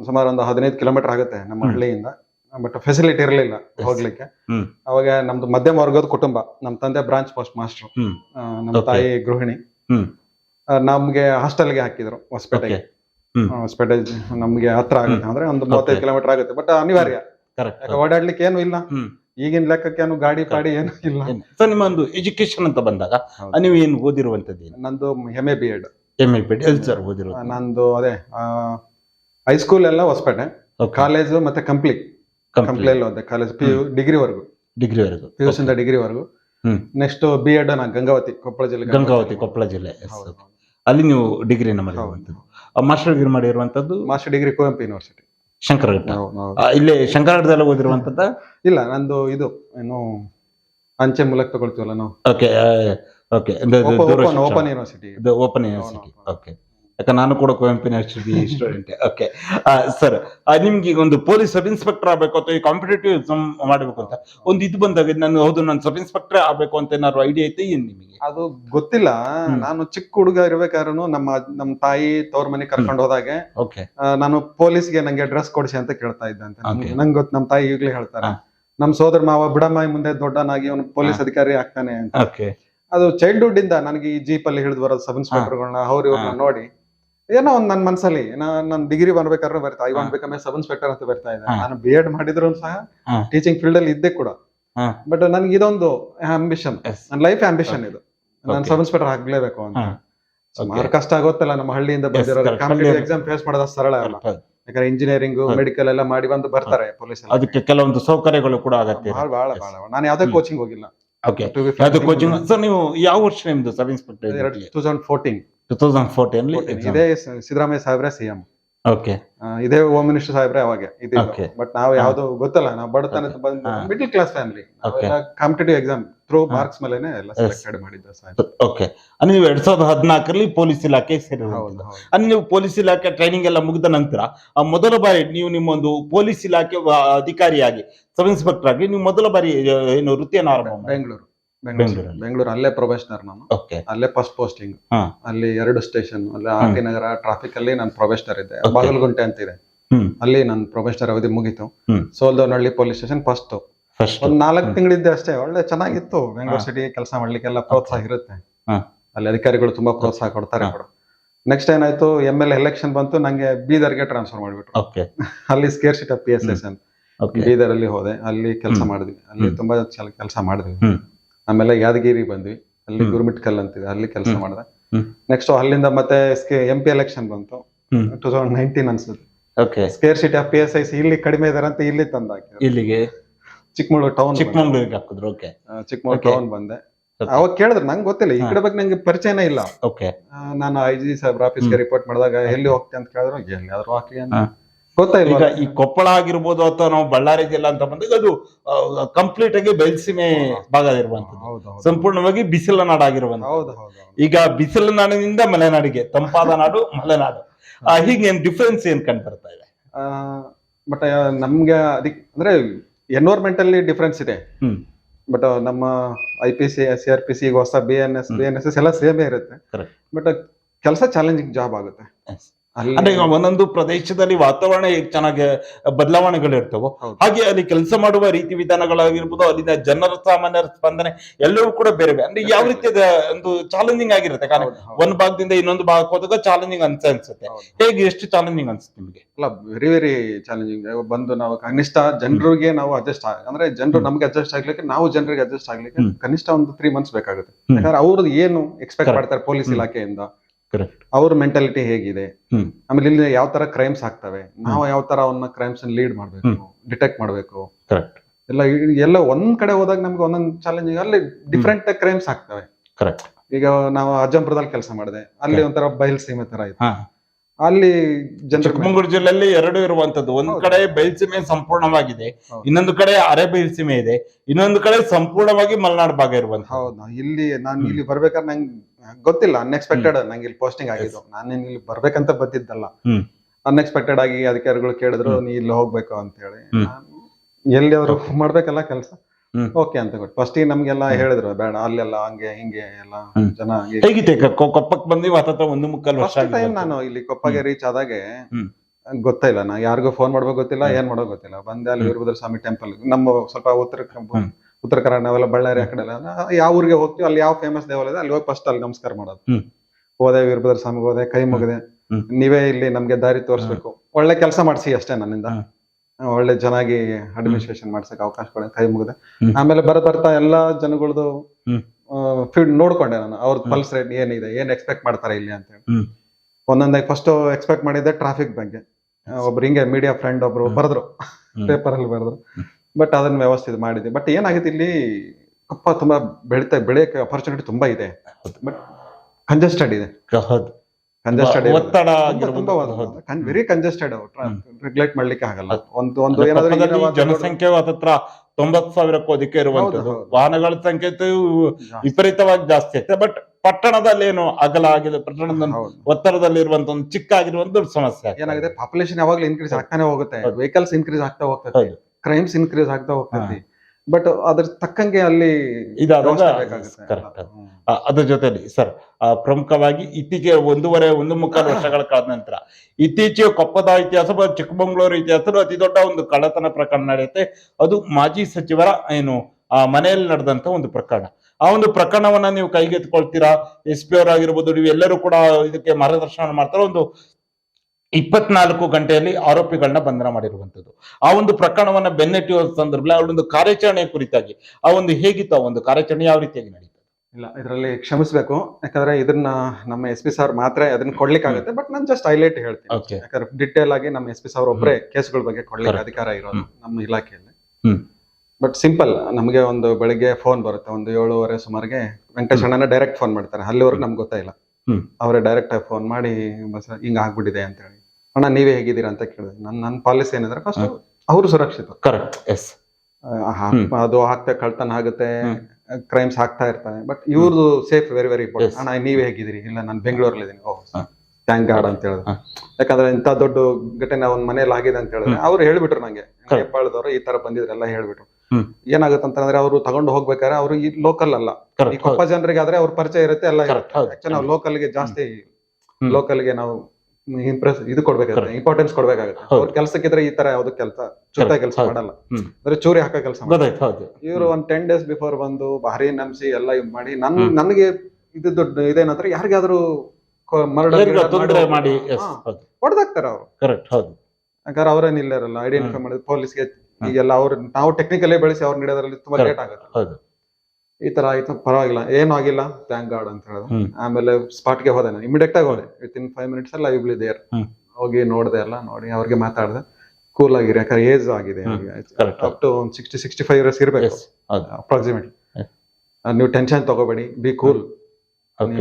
ಸುಮಾರು ಒಂದು ಹದಿನೈದು ಕಿಲೋಮೀಟರ್ ಆಗುತ್ತೆ ನಮ್ಮ. ಹಳ್ಳಿಯಿಂದ. ಬಟ್ ಫೆಸಿಲಿಟಿ ಇರಲಿಲ್ಲ ಹೋಗ್ಲಿಕ್ಕೆ. ಅವಾಗ ನಮ್ದು ಮಧ್ಯಮ ವರ್ಗದ ಕುಟುಂಬ ನಮ್ ತಂದೆ ಬ್ರಾಂಚ್ ಪೋಸ್ಟ್ ಮಾಸ್ಟರ್. ನಮ್ಮ ತಾಯಿ ಗೃಹಿಣಿ. ನಮ್ಗೆ ಹಾಸ್ಟೆಲ್ ನಮ್ಗೆ ಹಾಸ್ಟೆಲ್ಗೆ ಹಾಕಿದ್ರು ಹೊಸಪೇಟೆಗೆ. ಹೊಸಪೇಟೆ ನಮ್ಗೆ ಹತ್ರ ಆಗುತ್ತೆ. ಅಂದ್ರೆ ಒಂದು ಮೂವತ್ತೈದು. ಕಿಲೋಮೀಟರ್ ಆಗುತ್ತೆ ಬಟ್ ಅನಿವಾರ್ಯ. ಓಡಾಡ್ಲಿಕ್ಕೆ ಏನು ಇಲ್ಲ. ಈಗಿನ ಲೆಕ್ಕಕ್ಕೆ ಏನು ಗಾಡಿ ಪಾಡಿ ಏನು ಇಲ್ಲ. ನಿಮ್ಮ ಒಂದು ಎಜುಕೇಶನ್ ಅಂತ ಬಂದಾಗ. ನೀವು ಏನು ಓದಿರುವಂತದ್ದು ನಂದು M A B Ed M A B Ed L sir ಓದಿರೋದು? ನಂದು ಅದೇ ಹೈಸ್ಕೂಲ್ ಎಲ್ಲ ಹೊಸಪೇಟೆ. ಕಾಲೇಜು ಮತ್ತೆ ಕಂಪ್ಲಿ ಕಂಪ್ಲಿಯಲ್ಲಿ ಅಂತ ಕಾಲೇಜ್ ಪಿ ಯು ಡಿಗ್ರಿ ವರೆಗೂ ಡಿಗ್ರಿ ವರೆಗೂ. ಪಿ ಯು ಸಿಂದ ಡಿಗ್ರಿ ವರ್ಗು ಹ್ಮ್. ನೆಕ್ಸ್ಟ್ ಬಿ ಎಡ್ ನಾ ಗಂಗಾವತಿ ಕೊಪ್ಪಳ ಜಿಲ್ಲೆ ಗಂಗಾವತಿ. ಕೊಪ್ಪಳ ಜಿಲ್ಲೆ. ಅಲ್ಲಿ ನೀವು ಡಿಗ್ರಿ ಮಾಡಿರುವಂತದ್ದು ಮಾಸ್ಟರ್ ಡಿಗ್ರಿ ಮಾಡಿರುವಂತದ್ದು master degree Kuvempu university Shankaraghatta. ಇಲ್ಲಿ ಶಂಕರಘಟ್ಟದಲ್ಲಿ ಓದಿರುವಂತದ್ದ ಇಲ್ಲ ನಂದು ಇದು ಏನು ಅಂಚೆ ಮೂಲಕ ತಗೊಳ್ತೀವಲ್ಲ ನಾವು. Okay okay open open university open university okay ಯಾಕೆ ನಾನು ಕೂಡ ಕುವೆಂಪಿನ ಸ್ಟೂಡೆಂಟ್ ಓಕೆ ಸರ್ ನಿಮ್ಗೆ ಈಗ ಒಂದು ಪೊಲೀಸ್ ಸಬ್ ಇನ್ಸ್ಪೆಕ್ಟರ್ ಆಗಬೇಕು ಅಥವಾ ಈ ಕಾಂಪಿಟೇಟಿವ್ ಎಕ್ಸಾಮ್ ಮಾಡಬೇಕು ಅಂತ ಒಂದು ಇದು ಬಂದಾಗ ನಾನು ಹೌದು ನಾನು ಸಬ್ ಇನ್ಸ್ಪೆಕ್ಟರ್ ಆಗಬೇಕು ಅಂತ ಏನಾದ್ರು ಐಡಿಯಾ ಐತೆ ಏನ್ ನಿಮಗೆ? ಅದು ಗೊತ್ತಿಲ್ಲ. ನಾನು ಚಿಕ್ಕ ಹುಡುಗ ಇರ್ಬೇಕಾದ್ರೂ ನಮ್ಮ ನಮ್ಮ ತಾಯಿ ತವ್ರ ಮನೆ ಕರ್ಕೊಂಡು ಹೋದಾಗೆ ನಾನು ಪೊಲೀಸ್ಗೆ ನಂಗೆ ಡ್ರೆಸ್ ಕೊಡಿಸಿ ಅಂತ ಕೇಳ್ತಾ ಇದ್ದೆ ಅಂತ. Okay. ನಂಗೆ ಗೊತ್ತು ನಮ್ಮ ತಾಯಿ ಈಗಲೇ ಹೇಳ್ತಾರೆ. ನಮ್ಮ ನಮ್ ಸೋದರ ಮಾವ ಬಿಡಮ್ಮ ಮುಂದೆ ದೊಡ್ಡನಾಗಿ ಅವನು ಪೊಲೀಸ್ ಅಧಿಕಾರಿ ಆಗ್ತಾನೆ ಅಂತ. ಅದು ಚೈಲ್ಡ್ಹುಡ್ ಇಂದ ನನಗೆ ಈ ಜೀಪ್ ಅಲ್ಲಿ ಹಿಡಿದು ಬರೋದು ಸಬ್ ಇನ್ಸ್ಪೆಕ್ಟರ್ಗಳನ್ನ ಅವ್ರ ಇವ್ರನ್ನ. ನೋಡಿ. ಏನೋ ಒಂದು ನನ್ನ ಮನ್ಸಲ್ಲಿ ನಾನು ಡಿಗ್ರಿ ಬರ್ಬೇಕಾದ್ರೆ ಬರ್ತಾ ಐ ವಾಂಟ್. ಬೇಕಂದ್ರೆ ಸಬ್ ಇನ್ಸ್ಪೆಕ್ಟರ್ ಅಂತ ಬರ್ತಾ ಇದ್ದೆ. ನಾನು ಬಿ ಎಡ್ ಮಾಡಿದ್ರು ಸಹ ಟೀಚಿಂಗ್ ಫೀಲ್ಡ್ ಅಲ್ಲಿ ಇದ್ದೆ ಕೂಡ. ಬಟ್ ನನ್ಗೆ ಇದೊಂದು ಆಂಬಿಷನ್. ನನ್ನ ಲೈಫ್ ಆಂಬಿಷನ್ ಇದು. ನಾನು ಸಬ್ ಇನ್ಸ್ಪೆಕ್ಟರ್ ಆಗ್ಲೇಬೇಕು ಅಂತ. ಸುಮಾರು ಕಷ್ಟ ಆಗೋತ್ತಲ್ಲ ನಮ್ಮ ಹಳ್ಳಿಯಿಂದ ಬಂದಿರೋ. ಕಾಂಪಿಟೇಟಿವ್ ಎಕ್ಸಾಮ್ ಫೇಸ್ ಮಾಡೋದು ಸರಳ ಅಲ್ಲ. ಯಾಕಂದ್ರೆ ಇಂಜಿನಿಯರಿಂಗ್ ಮೆಡಿಕಲ್ ಎಲ್ಲ ಮಾಡಿ ಬಂದು ಬರ್ತಾರೆ ಪೊಲೀಸ್ ಅದಕ್ಕೆ ಕೆಲವೊಂದು ಸೌಕರ್ಯಗಳು ಕೂಡ ಆಗುತ್ತೆ ಬಹಳ ಬಹಳ ನಾನು ಯಾವ್ದೇ ಕೋಚಿಂಗ್ ಹೋಗಿಲ್ಲ. ಓಕೆ ಅದು ಕೋಚಿಂಗ್ ಸರ್ ನೀವು ಯಾವ ವರ್ಷ ನಿಮ್ದು sub inspector two thousand fourteen two thousand fourteen ಇದೇ ಸಿದ್ದರಾಮಯ್ಯ ಸಾಹೇಬ್ರೆ ಸಿಎಂ ಓಕೆ ಇದೇ ಹೋಮ್ ಮಿನಿಸ್ಟರ್ ಸಾಹೇಬ್ರೆ ಅವಾಗ ಇದೆ ಬಟ್ ನಾವು ಯಾವ್ದು ಗೊತ್ತಲ್ಲ ನಾವು ಬಡತನ ಬಂದು. Middle class family. Competitive exam through marks ಮೇಲೆನೆ ಎಲ್ಲ ಸೆಲೆಕ್ಟೆಡ್ ಮಾಡಿದ್ದ ಸಾಹೇಬ್ ಓಕೆ ಅಂದ್ರೆ ನೀವು ಎರಡ್ ಸಾವಿರದ ಹದಿನಾಲ್ಕರಲ್ಲಿ ಪೊಲೀಸ್ ಇಲಾಖೆ ಸೇರಿರೋದು. ಅಂದ್ರೆ ನೀವು ಪೊಲೀಸ್ ಇಲಾಖೆ ಟ್ರೈನಿಂಗ್ ಎಲ್ಲ ಮುಗಿದ ನಂತರ ಮೊದಲ ಬಾರಿ ನೀವು ನಿಮ್ಮ ಒಂದು ಪೊಲೀಸ್ ಇಲಾಖೆ ಅಧಿಕಾರಿಯಾಗಿ ಸಬ್ ಇನ್ಸ್ಪೆಕ್ಟರ್ ಆಗಿ ನೀವು ಮೊದಲ ಬಾರಿ ಏನು ವೃತ್ತಿಯನ್ನು ಆರಂಭ ಮಾಡಿ ಬೆಂಗಳೂರು. ಬೆಂಗಳೂರಲ್ಲಿ. ಬೆಂಗಳೂರು ಅಲ್ಲೇ ಪ್ರೊಬೆಷನರ್ ನಾನು. ಓಕೆ. ಅಲ್ಲೇ ಫಸ್ಟ್ ಪೋಸ್ಟಿಂಗ್ ಹಾ. ಅಲ್ಲಿ ಎರಡು ಸ್ಟೇಷನ್ ಅಲ್ಲಿ ಆರ್ ಟಿ ನಗರ ಟ್ರಾಫಿಕ್ ಅಲ್ಲಿ ನಾನು ಪ್ರೊಬೆಷನರ್ ಇದ್ದೆ. Okay. ಬಾಗಲಗುಂಟೆ ಅಂತ ಇದೆ. ಹ್ಮ್. ಅಲ್ಲಿ ನನ್ನ ಪ್ರೊಬೆಷನರ್ ಅವಧಿ ಮುಗಿತು. ಹ್ಮ್. Soldevanahalli police station first first ಒಂದ್ ನಾಲ್ಕು ತಿಂಗಳಿದ್ದೆ ಅಷ್ಟೇ. ಒಳ್ಳೆ ಚೆನ್ನಾಗಿತ್ತು. ಬೆಂಗಳೂರು ಹಾ. ಸಿಟಿ ಕೆಲಸ ಮಾಡ್ಲಿಕ್ಕೆಲ್ಲ ಪ್ರೋತ್ಸಾಹ ಇರುತ್ತೆ. ಹಾ. ಅಲ್ಲಿ ಅಧಿಕಾರಿಗಳು ತುಂಬಾ ಪ್ರೋತ್ಸಾಹ ಕೊಡ್ತಾರೆ ಹಾ. ಕೂಡ. ನೆಕ್ಸ್ಟ್ ಏನಾಯ್ತು? ಎಂ ಎಲ್ ಎಲೆಕ್ಷನ್ ಬಂತು. ನಂಗೆ ಬೀದರ್ಗೆ ಟ್ರಾನ್ಸ್ಫರ್ ಮಾಡಿಬಿಟ್ರು. ಓಕೆ. ಅಲ್ಲಿ scarcity P S S okay. Bidar ಅಲ್ಲಿ ಹೋದೆ. ಅಲ್ಲಿ ಕೆಲಸ ಹ್ಮ್. ಮಾಡಿದ್ವಿ. ಅಲ್ಲಿ ಹ್ಮ್. ತುಂಬಾ ಕೆಲಸ ಮಾಡಿದ್ವಿ. ಹ್ಮ್. ಆಮೇಲೆ ಯಾದಗಿರಿ ಬಂದ್ವಿ. ಅಲ್ಲಿ ಹ್ಮ್. ಗುರುಮಿಟ್ಕಲ್ ಅಂತಿದೆ. ಅಲ್ಲಿ ಕೆಲಸ. ಮಾಡಿದೆ. ನೆಕ್ಸ್ಟ್ ಅಲ್ಲಿಂದ ಮತ್ತೆ ಎಂ ಪಿ ಎಲೆಕ್ಷನ್ ಬಂತು. ಟೂ ತೌಸಂಡ್ ನೈನ್ಟೀನ್ ಅನ್ಸುತ್ತೆ. Okay scarcity P S Is ಇಲ್ಲಿ ಕಡಿಮೆ ಇದಾರೆ ಅಂತ ಇಲ್ಲಿ ತಂದ ಇಲ್ಲಿಗೆ? ಚಿಕ್ಕಮಗಳೂರು ಟೌನ್ ಚಿಕ್ಕಮಗಳೂರಿಗೆ ಹಾಕಿದ್ರು. ಓಕೆ ಚಿಕ್ಕಮಗಳೂರು. ಟೌನ್ ಬಂದೆ. ಅವಾಗ ಕೇಳಿದ್ರು ನಂಗೆ ಗೊತ್ತಿಲ್ಲ. ಈ ಕಡೆ ಬಗ್ಗೆ ನಂಗೆ ಪರಿಚಯನೇ ಇಲ್ಲ. ಓಕೆ ನಾನು ಐ ಜಿ ಸಾಹೇಬ್ರ ಆಫೀಸ್ಗೆ ರಿಪೋರ್ಟ್ ಮಾಡಿದಾಗ ಎಲ್ಲಿ ಹೋಗ್ತೀನಿ ಅಂತ ಕೇಳಿದ್ರು ಎಲ್ಲಿಯಾದ್ರೂ ಹಾಕಿ ಅಂತ. ಈಗ ಈ ಕೊಪ್ಪಳ ಆಗಿರ್ಬೋದು ಅಥವಾ ನಾವು ಬಳ್ಳಾರಿ ಜಿಲ್ಲಾ ಅಂತ ಬಂದಾಗ ಅದು ಕಂಪ್ಲೀಟ್ ಆಗಿ ಬಯಲ್ಸೀಮೆ ಭಾಗ ಇರುವಂತದ್ದು ಸಂಪೂರ್ಣವಾಗಿ ಬಿಸಿಲ ನಾಡು ಆಗಿರುವಂತ. ಈಗ ಬಿಸಿಲ ನಾಡಿನಿಂದ ಮಲೆನಾಡಿಗೆ ತಂಪಾದ ನಾಡು ಮಲೆನಾಡು. ಹೀಗೆ ಏನ್ ಡಿಫ್ರೆನ್ಸ್ ಏನ್ ಕಂಡು ಬರ್ತಾ ಇದೆ? ಬಟ್ ನಮ್ಗೆ ಅದಕ್ಕೆ ಅಂದ್ರೆ ಎನ್ವೈರ್ಮೆಂಟ್ ಅಲ್ಲಿ ಡಿಫ್ರೆನ್ಸ್ ಇದೆ. ಬಟ್ ನಮ್ಮ I P C C R P C ಹೊಸ B N S. B N S S ಎಲ್ಲ ಸೇಮೇ ಇರುತ್ತೆ. ಬಟ್ ಕೆಲಸ ಚಾಲೆಂಜಿಂಗ್ ಜಾಬ್ ಆಗುತ್ತೆ. ಅಂದ್ರೆ ಈಗ ಒಂದೊಂದು ಪ್ರದೇಶದಲ್ಲಿ ವಾತಾವರಣ ಚೆನ್ನಾಗಿ ಬದಲಾವಣೆಗಳು ಇರ್ತವೋ ಹಾಗೆ ಅಲ್ಲಿ ಕೆಲಸ ಮಾಡುವ ರೀತಿ ವಿಧಾನಗಳಾಗಿರ್ಬೋದು ಅಲ್ಲಿನ ಜನರ ಸಾಮಾನ್ಯರ ಸ್ಪಂದನೆ ಎಲ್ಲವೂ ಕೂಡ ಬೇರೆ ಬೇರೆ. ಅಂದ್ರೆ ಯಾವ ರೀತಿಯಾದ ಒಂದು ಚಾಲೆಂಜಿಂಗ್ ಆಗಿರುತ್ತೆ ಕಾರಣ ಒಂದ್ ಭಾಗದಿಂದ ಇನ್ನೊಂದು ಭಾಗಕ್ಕೆ ಹೋದಾಗ ಚಾಲೆಂಜಿಂಗ್ ಅನ್ಸ ಅನ್ಸುತ್ತೆ. ಹೇಗೆ ಎಷ್ಟು ಚಾಲೆಂಜಿಂಗ್ ಅನ್ಸುತ್ತೆ ನಿಮಗೆ? ಅಲ್ಲ ವೆರಿ ವೆರಿ ಚಾಲೆಂಜಿಂಗ್ ಬಂದು ನಾವು ಕನಿಷ್ಠ ಜನರಿಗೆ ನಾವು ಅಡ್ಜಸ್ಟ್ ಅಂದ್ರೆ ಜನರು. ನಮ್ಗೆ ಅಡ್ಜಸ್ಟ್ ಆಗ್ಲಿಕ್ಕೆ ನಾವು ಜನರಿಗೆ ಅಡ್ಜಸ್ಟ್ ಆಗ್ಲಿಕ್ಕೆ ಕನಿಷ್ಠ ಒಂದು ತ್ರೀ ಮಂತ್ಸ್ ಬೇಕಾಗುತ್ತೆ. ಯಾಕಂದ್ರೆ ಅವ್ರದ್ದು ಏನು ಎಕ್ಸ್ಪೆಕ್ಟ್ ಮಾಡ್ತಾರೆ ಪೊಲೀಸ್. ಇಲಾಖೆಯಿಂದ? Correct. ಅವ್ರ ಮೆಂಟಾಲಿಟಿ ಹೇಗಿದೆ. ಆಮೇಲೆ ಇಲ್ಲಿ ಯಾವ ತರ ಕ್ರೈಮ್ಸ್ ಆಗ್ತವೆ? ನಾವು ಯಾವ ತರ ಅವನ್ನ ಕ್ರೈಮ್ಸ್ ಲೀಡ್ ಮಾಡ್ಬೇಕು? ಡಿಟೆಕ್ಟ್ ಮಾಡ್ಬೇಕು? ಕರೆಕ್ಟ್ ಎಲ್ಲ ಎಲ್ಲ ಒಂದ್ ಕಡೆ ಹೋದಾಗ ನಮ್ಗೆ ಒಂದೊಂದು ಚಾಲೆಂಜಿಂಗ್ ಅಲ್ಲಿ ಡಿಫ್ರೆಂಟ್ ಕ್ರೈಮ್ಸ್ ಆಗ್ತವೆ. ಕರೆಕ್ಟ್ ಈಗ ನಾವು ಅಜ್ಜಂಪುರದಲ್ಲಿ ಕೆಲಸ ಮಾಡಿದೆ. ಅಲ್ಲಿ. ಒಂಥರ ಬಯಲ್ ಸೀಮೆ ತರ ಇತ್ತು. ಅಲ್ಲಿ ಚಿಕ್ಕಮಗಳೂರು ಜಿಲ್ಲೆಯಲ್ಲಿ ಎರಡು ಇರುವಂತದ್ದು ಒಂದ್. ಕಡೆ ಬಯಲ್ಸೀಮೆ ಸಂಪೂರ್ಣವಾಗಿದೆ. ಇನ್ನೊಂದು ಕಡೆ ಅರೆ ಬಯಲುಸೀಮೆ ಇದೆ. ಇನ್ನೊಂದು ಕಡೆ ಸಂಪೂರ್ಣವಾಗಿ ಮಲೆನಾಡು ಭಾಗ ಇರುವಂತ ಹೌದು. ಇಲ್ಲಿ ನಾನು ಇಲ್ಲಿ ಬರ್ಬೇಕಾದ್ರೆ ನಂಗೆ ಗೊತ್ತಿಲ್ಲ ಅನ್ಎಕ್ಸ್ಪೆಕ್ಟೆಡ್ ನಂಗೆ ಇಲ್ಲಿ ಪೋಸ್ಟಿಂಗ್ ಆಗಿದ್ದು. ನಾನು ಇಲ್ಲಿ ಬರ್ಬೇಕಂತ ಬಂದಿದ್ದಲ್ಲ. ಅನ್ಎಕ್ಸ್ಪೆಕ್ಟೆಡ್ ಆಗಿ ಅಧಿಕಾರಿಗಳು ಕೇಳಿದ್ರು ನೀ ಇಲ್ಲಿ ಹೋಗ್ಬೇಕು ಅಂತ ಹೇಳಿ ಎಲ್ಲಿ ಎಲ್ಲಿಯಾದ್ರು ಮಾಡ್ಬೇಕಲ್ಲ ಕೆಲಸ. ಓಕೆ ಅಂತ ಗೊತ್ತು. ಫಸ್ಟ್ ನಮ್ಗೆಲ್ಲ ಹೇಳಿದ್ರು ಬೇಡ ಅಲ್ಲೆಲ್ಲ ಹಂಗೆ ಹಿಂಗೆ ಎಲ್ಲ ಜನ ಕೊಪ್ಪಕ್ಕೆ ಬಂದಿ ಒಂದು ಮುಕ್ಕಲ್ ವರ್ಷ ಟೈಮ್ ನಾನು ಇಲ್ಲಿ ಕೊಪ್ಪಗೆ ರೀಚ್ ಆದಾಗೆ. ಗೊತ್ತಿಲ್ಲ ನಾ ಯಾರಿಗೂ ಫೋನ್ ಮಾಡ್ಬೇಕು ಗೊತ್ತಿಲ್ಲ. ಏನ್ ಮಾಡೋ ಗೊತ್ತಿಲ್ಲ. ಬಂದೆ ಅಲ್ಲಿ ವೀರಭದ್ರ ಸ್ವಾಮಿ ಟೆಂಪಲ್ ನಮ್ಮ ಸ್ವಲ್ಪ ಉತ್ತರ. ಉತ್ತರ ಕನ್ನಡ ನಾವೆಲ್ಲ ಬಳ್ಳಾರಿ ಆ ಕಡೆ ಎಲ್ಲ. ಯಾವ ಊರಿಗೆ ಹೋಗ್ತೀವಿ ಅಲ್ಲಿ ಯಾವ ಫೇಮಸ್ ದೇವಾಲಯ ಇದೆ ಅಲ್ಲಿ ಹೋಗಿ ಫಸ್ಟ್ ಅಲ್ಲಿ ನಮಸ್ಕಾರ ಮಾಡೋದು. ಹೋದೆ ವೀರಭದ್ರ ಸ್ವಾಮಿಗೆ ಹೋದೆ ಕೈ ಮುಗಿದೆ. ನೀವೇ ಇಲ್ಲಿ ನಮ್ಗೆ ದಾರಿ ತೋರಿಸ್ಬೇಕು. ಒಳ್ಳೆ ಕೆಲಸ ಮಾಡಿಸಿ ಅಷ್ಟೇ ನನ್ನಿಂದ. ಒಳ್ಳೆ ಚೆನ್ನಾಗಿ ಅಡ್ಮಿನಿಸ್ಟ್ರೇಷನ್ ಮಾಡ್ಸಕ್ ಅವಕಾಶ ಕೊಡ ಕೈ ಮುಗಿದೆ. ಆಮೇಲೆ ಬರ ಬರ್ತಾ ಎಲ್ಲಾ ಜನಗಳದು. ಫೀಲ್ಡ್ ನೋಡ್ಕೊಂಡೆ ನಾನು. ಅವ್ರ ಪಲ್ಸ್ ರೇಟ್ ಏನಿದೆ ಏನ್ ಎಕ್ಸ್ಪೆಕ್ಟ್ ಮಾಡ್ತಾರೆ ಇಲ್ಲಿ ಅಂತ ಹೇಳಿ. ಒಂದೊಂದಾಗಿ ಫಸ್ಟ್ ಎಕ್ಸ್ಪೆಕ್ಟ್ ಮಾಡಿದ್ದೆ ಟ್ರಾಫಿಕ್ ಬಗ್ಗೆ. ಒಬ್ರು ಹಿಂಗೆ ಮೀಡಿಯಾ ಫ್ರೆಂಡ್ ಒಬ್ರು ಬರ್ದ್ರು. ಪೇಪರ್ ಅಲ್ಲಿ ಬರೆದ್ರು. ಬಟ್ ಅದನ್ನ ವ್ಯವಸ್ಥೆ ಮಾಡಿದೆ ಬಟ್ ಏನಾಗಿದೆ ಇಲ್ಲಿ ಕಪ್ಪ ತುಂಬಾ ಬೆಳಿತಾ ಬೆಳೆಯಕ್ಕೆ ಅಪರ್ಚುನಿಟಿ ತುಂಬಾ ಇದೆ. ಬಟ್ ಕಂಜೆಸ್ಟೆಡ್ ಇದೆ. ಹೌದು. ಕಂಜೆಸ್ಟೆಡ್ ಒತ್ತಡ. Very congested. ರೆಗ್ಯುಲೇಟ್ ಮಾಡ್ಲಿಕ್ಕೆ ಆಗಲ್ಲ. ಒಂದು ಒಂದು ಏನಾದ್ರೂ ಜನಸಂಖ್ಯೆ ಹತ್ತತ್ರ ತೊಂಬತ್ ಸಾವಿರಕ್ಕೂ ಅಧಿಕ ಇರುವಂತದ್ದು. ವಾಹನಗಳ ಸಂಖ್ಯೆ ವಿಪರೀತವಾಗಿ ಜಾಸ್ತಿ ಐತೆ ಬಟ್ ಪಟ್ಟಣದಲ್ಲಿ ಏನು ಅಗಲ ಆಗಿದೆ ಪಟ್ಟಣದ. ಒತ್ತಡದಲ್ಲಿ ಇರುವಂತ ಒಂದು ಚಿಕ್ಕ ಆಗಿರುವಂತ ದೊಡ್ಡ ಸಮಸ್ಯೆ ಏನಾಗಿದೆ? ಪಾಪ್ಯುಲೇಷನ್ ಯಾವಾಗ್ಲೂ ಇನ್ಕ್ರೀಸ್ ಆಗ್ತಾನೆ ಹೋಗುತ್ತೆ. ವೆಹಿಕಲ್ಸ್ ಇನ್ಕ್ರೀಸ್ ಆಗ್ತಾ ಹೋಗ್ತದೆ. ಕ್ರೈಮ್ಸ್ ಇನ್ಕ್ರೀಸ್ ಆಗ್ತಾ ಹೋಗ್ತೈತಿ. ಬಟ್ ಅದ್ರ ತಕ್ಕಂಗೆ ಅಲ್ಲಿ. ಆ, ಅದ್ರ ಜೊತೆಲಿ ಸರ್ ಪ್ರಮುಖವಾಗಿ ಇತ್ತೀಚೆಗೆ ಒಂದೂವರೆ ಒಂದು ಮುಕ್ಕಾಲು ವರ್ಷಗಳ ಕಳೆದ ನಂತರ ಇತ್ತೀಚೆಗೆ ಕೊಪ್ಪದ ಇತಿಹಾಸ ಚಿಕ್ಕಮಗಳೂರು ಇತಿಹಾಸದ ಅತಿ ದೊಡ್ಡ ಒಂದು ಕಳ್ಳತನ ಪ್ರಕರಣ ನಡೆಯುತ್ತೆ. ಅದು ಮಾಜಿ ಸಚಿವರ ಏನು ಆ ಮನೆಯಲ್ಲಿ ನಡೆದಂತ ಒಂದು ಪ್ರಕರಣ. ಆ ಒಂದು ಪ್ರಕರಣವನ್ನ ನೀವು ಕೈಗೆತ್ತಿಕೊಳ್ತೀರಾ? ಎಸ್ ಪಿ ಅವರಾಗಿರ್ಬೋದು ನೀವು ಎಲ್ಲರೂ ಕೂಡ ಇದಕ್ಕೆ ಮಾರ್ಗದರ್ಶನ ಮಾಡ್ತಾರೆ. ಒಂದು ಇಪ್ಪತ್ನಾಲ್ಕು ಗಂಟೆಯಲ್ಲಿ ಆರೋಪಿಗಳನ್ನ ಬಂಧನ ಮಾಡಿರುವಂತದ್ದು ಆ ಒಂದು ಪ್ರಕರಣವನ್ನ ಬೆನ್ನೆಟ್ಟಿರುವ ಸಂದರ್ಭದಲ್ಲಿ ಅವಳೊಂದು ಒಂದು ಕಾರ್ಯಾಚರಣೆ ಕುರಿತಾಗಿ ಆ ಒಂದು ಹೇಗಿತ್ತು ಆ ಒಂದು ಕಾರ್ಯಾಚರಣೆ ಯಾವ ರೀತಿಯಾಗಿ ನಡೀತು? ಇಲ್ಲ ಇದರಲ್ಲಿ ಕ್ಷಮಿಸಬೇಕು. ಯಾಕಂದ್ರೆ ಇದನ್ನ ನಮ್ಮ ಎಸ್ ಪಿ ಸರ್ ಮಾತ್ರ ಅದನ್ನ ಕೊಡ್ಲಿಕ್ಕೆ ಆಗುತ್ತೆ ಬಟ್ ನಾನು ಜಸ್ಟ್ ಹೈಲೈಟ್ ಹೇಳ್ತೀನಿ. ಯಾಕಂದ್ರೆ ಡಿಟೇಲ್ ಆಗಿ ನಮ್ಮ ಎಸ್ ಪಿ ಸರ್ ಒಬ್ಬರೇ ಕೇಸ್ಗಳ ಬಗ್ಗೆ ಕೊಡ್ಲಿಕ್ಕೆ ಅಧಿಕಾರ ಇರೋದು ನಮ್ಮ ಇಲಾಖೆಯಲ್ಲಿ. ಹ್ಮ್. ಬಟ್ ಸಿಂಪಲ್ ನಮಗೆ ಒಂದು ಬೆಳಿಗ್ಗೆ ಫೋನ್ ಬರುತ್ತೆ ಒಂದು ಏಳುವರೆ ಸುಮಾರಿಗೆ ವೆಂಕಟೇಶ್ ಅಣ್ಣನ ಡೈರೆಕ್ಟ್ ಫೋನ್ ಮಾಡ್ತಾರೆ. ಅಲ್ಲಿವರೆಗೂ ನಮ್ಗೆ ಗೊತ್ತಾಯಿಲ್ಲ. ಅವರೇ ಡೈರೆಕ್ಟ್ ಆಗಿ ಫೋನ್ ಮಾಡಿ ಬಸ್ ಹಿಂಗ ಆಗ್ಬಿಟ್ಟಿದೆ ಅಂತ ಹೇಳಿ ಅಣ್ಣ ನೀವೇ ಹೇಗಿದ್ದೀರಾ? ಅಂತ ಕೇಳಿದೆ. ನನ್ನ ನನ್ನ ಪಾಲಿಸಿ ಏನಂದ್ರೆ ಫಸ್ಟ್ ಅವರು ಸುರಕ್ಷಿತ. ಕರೆಕ್ಟ್ ಎಸ್ ಅದು ಆಗ್ತಾ ಕಳ್ತನ ಆಗುತ್ತೆ ಕ್ರೈಮ್ಸ್ ಆಗ್ತಾ ಇರ್ತಾನೆ ಬಟ್ ಇವ್ರದ್ದು ಸೇಫ್ ವೆರಿ ವೆರಿ ಇಂಪಾರ್ಟೆಂಟ್ ಅಣ್ಣ ನೀವೇ ಹೇಗಿದ್ದೀರಿ? ಇಲ್ಲ ನಾನು ಬೆಂಗಳೂರಲ್ಲಿ ಇದ್ದೀನಿ. ಓಹ್. ಥ್ಯಾಂಕ್ ಗಾಡ್ ಅಂತ ಹೇಳಿದ್ರೆ. ಯಾಕಂದ್ರೆ ಇಂಥ ದೊಡ್ಡ ಘಟನೆ ಅವ್ನ ಮನೇಲಿ ಆಗಿದೆ ಅಂತ ಹೇಳಿದ್ರೆ ಅವ್ರು ಹೇಳ್ಬಿಟ್ರು ನಂಗೆ. ಈ ತರ ಬಂದಿದ್ರೆಲ್ಲ ಹೇಳ್ಬಿಟ್ರು. ಏನಾಗುತ್ತೆ ಅಂತಂದ್ರೆ ಅವರು ತಗೊಂಡು ಹೋಗ್ಬೇಕಾದ್ರೆ ಅವರು ಈ ಲೋಕಲ್ ಅಲ್ಲ. ಈ ಕೊಪ್ಪ ಜನರಿಗೆ ಆದ್ರೆ ಅವ್ರ ಪರಿಚಯ ಇರುತ್ತೆ ಅಲ್ಲ ಆಕ್ಚುಲಿ ನಾವು ಲೋಕಲ್ಗೆ ಜಾಸ್ತಿ. ಲೋಕಲ್ಗೆ ನಾವು ಇಂಪ್ರೆಸ್ ಇದು ಕೊಡ್ಬೇಕಾಗುತ್ತೆ ಇಂಪಾರ್ಟೆನ್ಸ್ ಕೊಡ್ಬೇಕಾಗುತ್ತೆ. ಅವ್ರ ಕೆಲ್ಸಕ್ಕಿದ್ರೆ ಈ ತರ ಯಾವ್ದು ಕೆಲಸ ಚುಟ್ಟ ಕೆಲಸ ಮಾಡಲ್ಲ. ಅಂದ್ರೆ ಚೂರಿ ಹಾಕೋ ಕೆಲಸ ಇವರು ಒಂದ್ ಟೆನ್ ಡೇಸ್ ಬಿಫೋರ್ ಬಂದು ಭಾರಿ ನಂಬಿಸಿ ಎಲ್ಲ ಇದ್ ಮಾಡಿ ನನ್. ನನಗೆ ಇದು ದೊಡ್ಡ ಇದೇನಂದ್ರೆ ಯಾರಿಗಾದ್ರೂ ಮಾಡಿ ಹೌದು. ಅವ್ರು. ಕರೆಕ್ಟ್ ಹೌದು. ಯಾಕಂದ್ರೆ ಅವರೇನಿಲ್ಲ ಇಲ್ಲರಲ್ಲ ಐಡೆಂಟಿಫೈ ಮಾಡಿದ್ ಪೊಲೀಸ್ಗೆ ಈಗೆಲ್ಲ ಅವ್ರು ನಾವು ಟೆಕ್ನಿಕಲಿ ಬೆಳೆಸಿ ಅವ್ರು ನೀಡೋದ್ರಲ್ಲಿ ತುಂಬಾ ಲೇಟ್ ಆಗುತ್ತೆ. ಹೌದು. ಈ ತರ ಆಯ್ತು ಪರವಾಗಿಲ್ಲ. ಏನೂ ಆಗಿಲ್ಲ. ಥ್ಯಾಂಕ್ ಗಾಡ್ ಅಂತ ಹೇಳೋದು. ಆಮೇಲೆ ಸ್ಪಾಟ್ಗೆ ಹೋದೆ ನಾನು. ಇಮಿಡಿಯೇಟ್ ಆಗಿ ಹೋದೆ. ವಿತ್ ಇನ್ ಫೈವ್ ಮಿನಿಟ್ಸ್ ಎಲ್ಲ ಐ ವಿಲ್ ದೇರ್. ಹೋಗಿ ನೋಡಿದೆ ಎಲ್ಲ ನೋಡಿ ಅವ್ರಿಗೆ ಮಾತಾಡಿದೆ. ಕೂಲ್ ಆಗಿರಿ ಯಾಕಂದ್ರೆ ಏಜ್ ಆಗಿದೆ. ಅಪ್ ಟು ಒಂದು ಸಿಕ್ಸ್ಟಿ ಸಿಕ್ಸ್ಟಿ ಫೈವ್ ಇಯರ್ಸ್ ಇರಬೇಕು ಅಪ್ರಾಕ್ಸಿಮೇಟ್ಲಿ. ನೀವು ಟೆನ್ಷನ್ ತಗೋಬೇಡಿ. ಬಿ ಕೂಲ್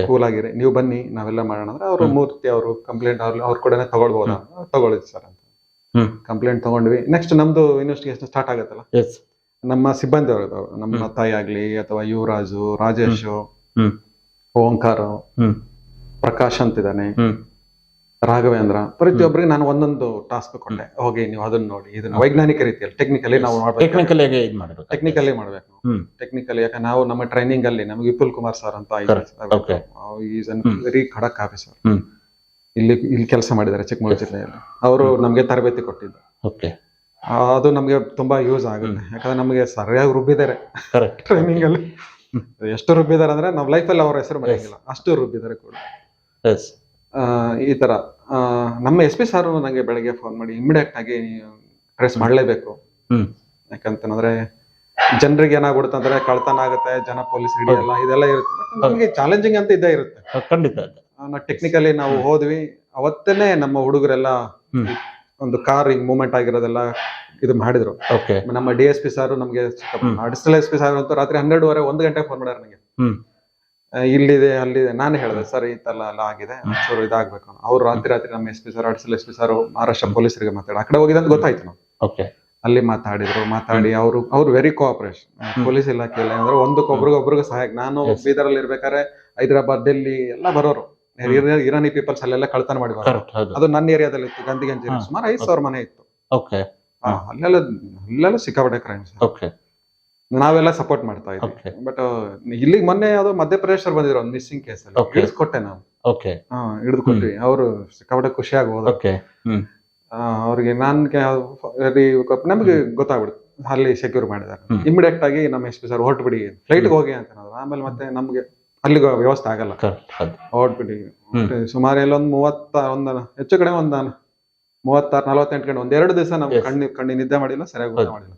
ಕೂಲ್ ಆಗಿರಿ. ನೀವು ಬನ್ನಿ ನಾವೆಲ್ಲ ಮಾಡೋಣ. ಅಂದ್ರೆ ಅವರು ಮೂರ್ತಿ ಅವರು ಕಂಪ್ಲೇಂಟ್ ಅವ್ರು ಅವ್ರ ಕೂಡ ತಗೊಳ್ಬೋದಾ? ತಗೊಳ್ಳಿ ಸರ್ ಅಂತ. ಕಂಪ್ಲೇಂಟ್ ತಗೊಂಡ್ವಿ. ನೆಕ್ಸ್ಟ್ ನಮ್ದು ಇನ್ವೆಸ್ಟಿಗೇಷನ್ ಸ್ಟಾರ್ಟ್ ಆಗತ್ತಲ್ಲ? ಎಸ್ ನಮ್ಮ ಸಿಬ್ಬಂದಿ ಅವರು. ನಮ್ಮ ತಾಯಿ ಆಗ್ಲಿ ಅಥವಾ ಯುವರಾಜು ರಾಜೇಶ್. ಓಂಕಾರ ಪ್ರಕಾಶ್ ಅಂತಿದ್ದಾನೆ ಇದಾನೆ ರಾಘವೇಂದ್ರ. ಪ್ರತಿಯೊಬ್ಬರಿಗೆ ನಾನು ಒಂದೊಂದು ಟಾಸ್ಕ್ ಕೊಟ್ಟೆ. ಹೋಗಿ ನೀವು ಅದನ್ನ ನೋಡಿ. ಇದನ್ನ ವೈಜ್ಞಾನಿಕ ರೀತಿಯಲ್ಲಿ ಟೆಕ್ನಿಕಲಿ ನಾವು ಮಾಡ್ಬೇಕು ಟೆಕ್ನಿಕಲ್ ಮಾಡಬೇಕು. ಟೆಕ್ನಿಕಲಿ ಮಾಡ್ಬೇಕು ಹ್ಮ್. ಟೆಕ್ನಿಕಲಿ ಯಾಕಂದ್ರೆ ನಾವು ನಮ್ಮ ಟ್ರೈನಿಂಗ್ ಅಲ್ಲಿ ನಮಗೆ ವಿಪುಲ್ ಕುಮಾರ್ ಸರ್ ಅಂತ. ಈಸ್ ವೆರಿ ಖಡಕ್ ಆಫೀಸರ್. ಇಲ್ಲಿ ಇಲ್ಲಿ ಕೆಲಸ ಮಾಡಿದ್ದಾರೆ ಚಿಕ್ಕಮಗಳೂರು ಜಿಲ್ಲೆಯಲ್ಲಿ. ಅವರು ನಮಗೆ ತರಬೇತಿ ಕೊಟ್ಟಿದ್ದು. ಓಕೆ ಅದು ನಮಗೆ ತುಂಬಾ ಯೂಸ್ ಆಗುತ್ತೆ. ಯಾಕಂದ್ರೆ ನಮಗೆ ಸರಿಯಾಗಿ ರುಬ್ಬಿದ್ದಾರೆ. ಟ್ರೈನಿಂಗ್ ಅಲ್ಲಿ. ಎಷ್ಟು ರುಬ್ಬಿದ್ದಾರೆ ಅಂದ್ರೆ ನಾವು ಲೈಫಲ್ಲಿ ಅವ್ರ ಹೆಸರು ಬರೆಯಂಗಿಲ್ಲ ಅಷ್ಟು ರುಬ್ಬಿದ್ದಾರೆ ಕೂಡ. ಎಸ್ ಈ ತರ. ನಮ್ಮ ಎಸ್ ಪಿ ಸಾರು ನನಗೆ ಬೆಳಗ್ಗೆ ಫೋನ್ ಮಾಡಿ ಇಮಿಡಿಯೇಟ್ ಆಗಿ ಟ್ರೇಸ್ ಮಾಡಲೇಬೇಕು. ಯಾಕಂತಂದ್ರೆ ಜನರಿಗೆ ಏನಾಗ್ಬಿಡುತ್ತೆ ಅಂದ್ರೆ ಕಳ್ತನ ಆಗುತ್ತೆ ಜನ ಪೊಲೀಸ್ ಹಿಡಿಯಲ್ಲ ಇದೆಲ್ಲ ಇರುತ್ತೆ. ನಮ್ಗೆ ಚಾಲೆಂಜಿಂಗ್ ಅಂತ ಇದ್ದೇ ಇರುತ್ತೆ. ಖಂಡಿತ. ಟೆಕ್ನಿಕಲಿ ನಾವು ಹೋದ್ವಿ. ಅವತ್ತೇನೆ ನಮ್ಮ ಹುಡುಗರೆಲ್ಲ ಒಂದು ಕಾರ್ ಹಿಂಗ್ ಮೂವ್ಮೆಂಟ್ ಆಗಿರೋದೆಲ್ಲ ಇದು ಮಾಡಿದ್ರು. ಓಕೆ ನಮ್ಮ ಡಿ ಎಸ್ ಪಿ ಸಾರು ನಮ್ಗೆ ಅಡಿಸಲ್ ಅಡಿಷನಲ್ ಎಸ್ ಪಿ ಸಾರು ಅಂತ ರಾತ್ರಿ ಹನ್ನೆರಡುವರೆ ಒಂದು ಗಂಟೆಗೆ ಫೋನ್ ಮಾಡ್ಯಾರ ನನಗೆ. ಇಲ್ಲಿದೆ ಅಲ್ಲಿದೆ. ನಾನು ಹೇಳಿದೆ ಸರ್ ಈ ತರ ಎಲ್ಲ ಆಗಿದೆ. ಚೂರು ಇದಾಗ್ಬೇಕು. ಅವ್ರು ರಾತ್ರಿ ರಾತ್ರಿ ನಮ್ಮ S P sir additional S P sir Maharashtra ಪೊಲೀಸರಿಗೆ ಮಾತಾಡ. ಆ ಕಡೆ ಹೋಗಿದೆ ಅಂತ ಗೊತ್ತಾಯ್ತು ನಾವು ಓಕೆ ಅಲ್ಲಿ ಮಾತಾಡಿದ್ರು ಮಾತಾಡಿ ಅವರು ಅವ್ರು ವೆರಿ ಕೋಆಪರೇಷನ್ ಪೊಲೀಸ್ ಇಲಾಖೆಯಲ್ಲಿ ಅಂದ್ರೆ ಒಂದಕ್ಕೊಬ್ರಿಗೊಬ್ರಿಗೂ ಸಹಾಯ ನಾನು ಬೀದರ್ ಅಲ್ಲಿ ಇರ್ಬೇಕಾದ್ರೆ ಹೈದರಾಬಾದ್ ಡೆಲ್ಲಿ ಎಲ್ಲ ಬರೋರು. ಇರಾನಿ ಪೀಪಲ್ಸ್ ಅಲ್ಲೆಲ್ಲ ಕಳ್ತನ ಮಾಡಿ ಬರೋರು. ಕರೆಕ್ಟ್ ಹೌದು. ಅದು ನನ್ನ ಏರಿಯಾದಲ್ಲಿ ಇತ್ತು ಗಂದಿಗಂಜಿ ಗಂಜಿ ಸುಮಾರು ಐದು ಸಾವಿರ ಮನೆ ಇತ್ತು. ಓಕೆ ಆ, ಅಲ್ಲೆಲ್ಲ ಅಲ್ಲೆಲ್ಲ ಸಿಕ್ಕಾಪಟ್ಟೆ ಕ್ರೈಮ್ಸ್ ಓಕೆ ನಾವೆಲ್ಲ ಸಪೋರ್ಟ್ ಮಾಡ್ತಾ ಇದ್ದೀವಿ. ಬಟ್ ಇಲ್ಲಿಗೆ ಮೊನ್ನೆ ಅದು ಮಧ್ಯಪ್ರದೇಶ ಬಂದಿದ್ರು ಒಂದು ಮಿಸ್ಸಿಂಗ್ ಕೇಸ್ Okay. ಹಿಡಿಸ್ಕೊಟ್ಟೆ ನಾನು ಓಕೆ ಹಾ ಅವರು ಸಿಕ್ಕಾಪಟ್ಟೆ ಖುಷಿ ಆಗ್ಬೋದು ಓಕೆ ಹ್ಮ್. ಅವ್ರಿಗೆ ನನ್ಗೆ ನಮಗೆ ಗೊತ್ತಾಗ್ಬಿಡುತ್ತೆ ಅಲ್ಲಿ ಸೆಕ್ಯೂರ್ ಮಾಡಿದ್ದಾರೆ. ಹ್ಮ್. ಇಮಿಡಿಯೇಟ್ ಆಗಿ ನಮ್ಮ ಎಸ್ ಪಿ ಸರ್ ಹೊರಟ್ಬಿಡಿ ಫ್ಲೈಟ್ ಹೋಗಿ ಅಂತ ಅನ್ನೋದು. ಆಮೇಲೆ ಮತ್ತೆ ನಮ್ಗೆ ಅಲ್ಲಿಗೆ ವ್ಯವಸ್ಥೆ ಆಗಲ್ಲ. ಸುಮಾರು ಎಲ್ಲೊಂದು ಮೂವತ್ತ ಒಂದು ಹೆಚ್ಚು ಕಡೆ ಒಂದು ಮೂವತ್ತಾರು ನಲವತ್ತೆಂಟು ಗಂಟೆ ಒಂದ್ ಎರಡು ದಿವಸ ನಮ್ಗೆ ಕಣ್ಣು ಕಣ್ಣಿ ನಿದ್ದೆ ಮಾಡಿಲ್ಲ ಸರಿಯಾಗಿ ಊಟ. ಮಾಡಿಲ್ಲ.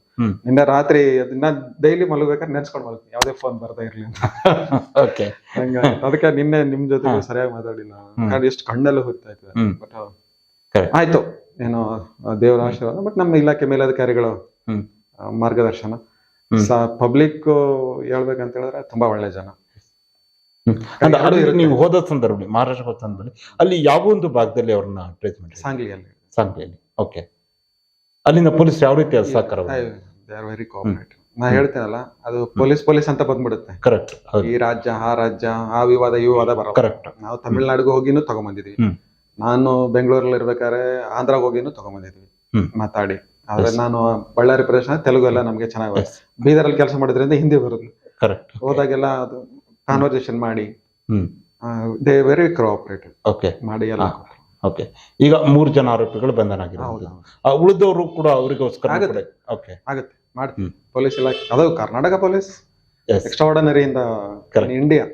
ನಿನ್ನೆ ರಾತ್ರಿ ಅದನ್ನ ಡೈಲಿ ಮಲಗಬೇಕಾದ್ರೆ ನೆನ್ಸ್ಕೊಂಡು ಮಲಗ್ತೀನಿ. ಯಾವುದೇ ಫೋನ್ ಬರ್ತಾ ಇರ್ಲಿ ಅಂತ. ಅದಕ್ಕೆ ನಿನ್ನೆ ನಿಮ್ ಜೊತೆ ಸರಿಯಾಗಿ ಮಾತಾಡಿಲ್ಲ. ಎಷ್ಟು ಕಣ್ಣಲ್ಲೂ ಹೋಗ್ತಾ ಇತ್ತು. ಬಟ್. ಆಯ್ತು. ಏನೋ ದೇವರ ಆಶೀರ್ವಾದ ಬಟ್ ನಮ್ಮ ಇಲಾಖೆ ಮೇಲಧಿಕಾರಿಗಳು. ಮಾರ್ಗದರ್ಶನ. ಪಬ್ಲಿಕ್ ಹೇಳ್ಬೇಕಂತ ಹೇಳಿದ್ರೆ ತುಂಬಾ ಒಳ್ಳೆ ಜನ. ಅಂದ್ರೆ ನೀವು ಹೋದ ಸಂದರ್ಭದಲ್ಲಿ ಮಹಾರಾಷ್ಟ್ರ ಹೋದ ಸಂದರ್ಭದಲ್ಲಿ ಅಲ್ಲಿ ಯಾವ ಒಂದು ಭಾಗದಲ್ಲಿ ಅವ್ರನ್ನ ಟ್ರೇಸ್ ಮಾಡಿ ಸಾಂಗ್ಲಿಯಲ್ಲಿ. ಸಾಂಗ್ಲಿಯಲ್ಲಿ. ಓಕೆ ಅಲ್ಲಿನ ಪೊಲೀಸ್ ಯಾವ ರೀತಿ ಸಹಕಾರ ದೇ ಆರ್ ವೆರಿ ಕೋಆಪರೇಟಿವ್ ನಾ ಹೇಳ್ತೇನಲ್ಲ ಅದು ಪೊಲೀಸ್ ಪೊಲೀಸ್ ಅಂತ ಬಂದ್ಬಿಡುತ್ತೆ. ಕರೆಕ್ಟ್ ಈ ರಾಜ್ಯ ಆ ರಾಜ್ಯ ಆ ವಿವಾದ ಈ ವಿವಾದ ಬರೋ ಕರೆಕ್ಟ್ ನಾವು ತಮಿಳ್ನಾಡಿಗೆ ಹೋಗಿನೂ ತಗೊಂಬಂದಿದ್ವಿ. ನಾನು ಬೆಂಗಳೂರಲ್ಲಿ ಇರ್ಬೇಕಾದ್ರೆ ಆಂಧ್ರಾಗ ಹೋಗಿನೂ ತಗೊಂಬಂದಿದ್ವಿ. ಮಾತಾಡಿ. ಆದ್ರೆ ನಾನು ಬಳ್ಳಾರಿ ಪ್ರದೇಶ ತೆಲುಗು ಎಲ್ಲ ನಮ್ಗೆ ಚೆನ್ನಾಗಿ ಬೀದರ್ ಬೀದರಲ್ಲಿ ಕೆಲಸ ಮಾಡಿದ್ರಿಂದ ಹಿಂದಿ ಬರುತ್ತೆ ಕರೆಕ್ಟ್ ಹೋದಾಗೆಲ್ಲ ಅದು ಕಾನ್ವರ್ಸೇಷನ್ ಮಾಡಿ. ದೇ ವೆರಿ ಕೋಆಪರೇಟಿವ್ ಓಕೆ ಮಾಡಿ ಎಲ್ಲ ಓಕೆ ಈಗ ಮೂರು ಜನ ಆರೋಪಿಗಳು ಬಂಧನ ಆಗಿರೋದು ಉಳಿದವರು ಕೂಡ ಅವರಿಗೋಸ್ಕರ ಆಗತ್ತೆ. ಓಕೆ ಆಗುತ್ತೆ. ಮಾಡ್ತೀನಿ ಪೊಲೀಸ್ ಇಲಾಖೆ ಅದು ಕರ್ನಾಟಕ ಪೊಲೀಸ್. ಎಕ್ಸ್ಟ್ರಾ ಆರ್ಡಿನರಿ ಇಂದ ಇಂಡಿಯಾ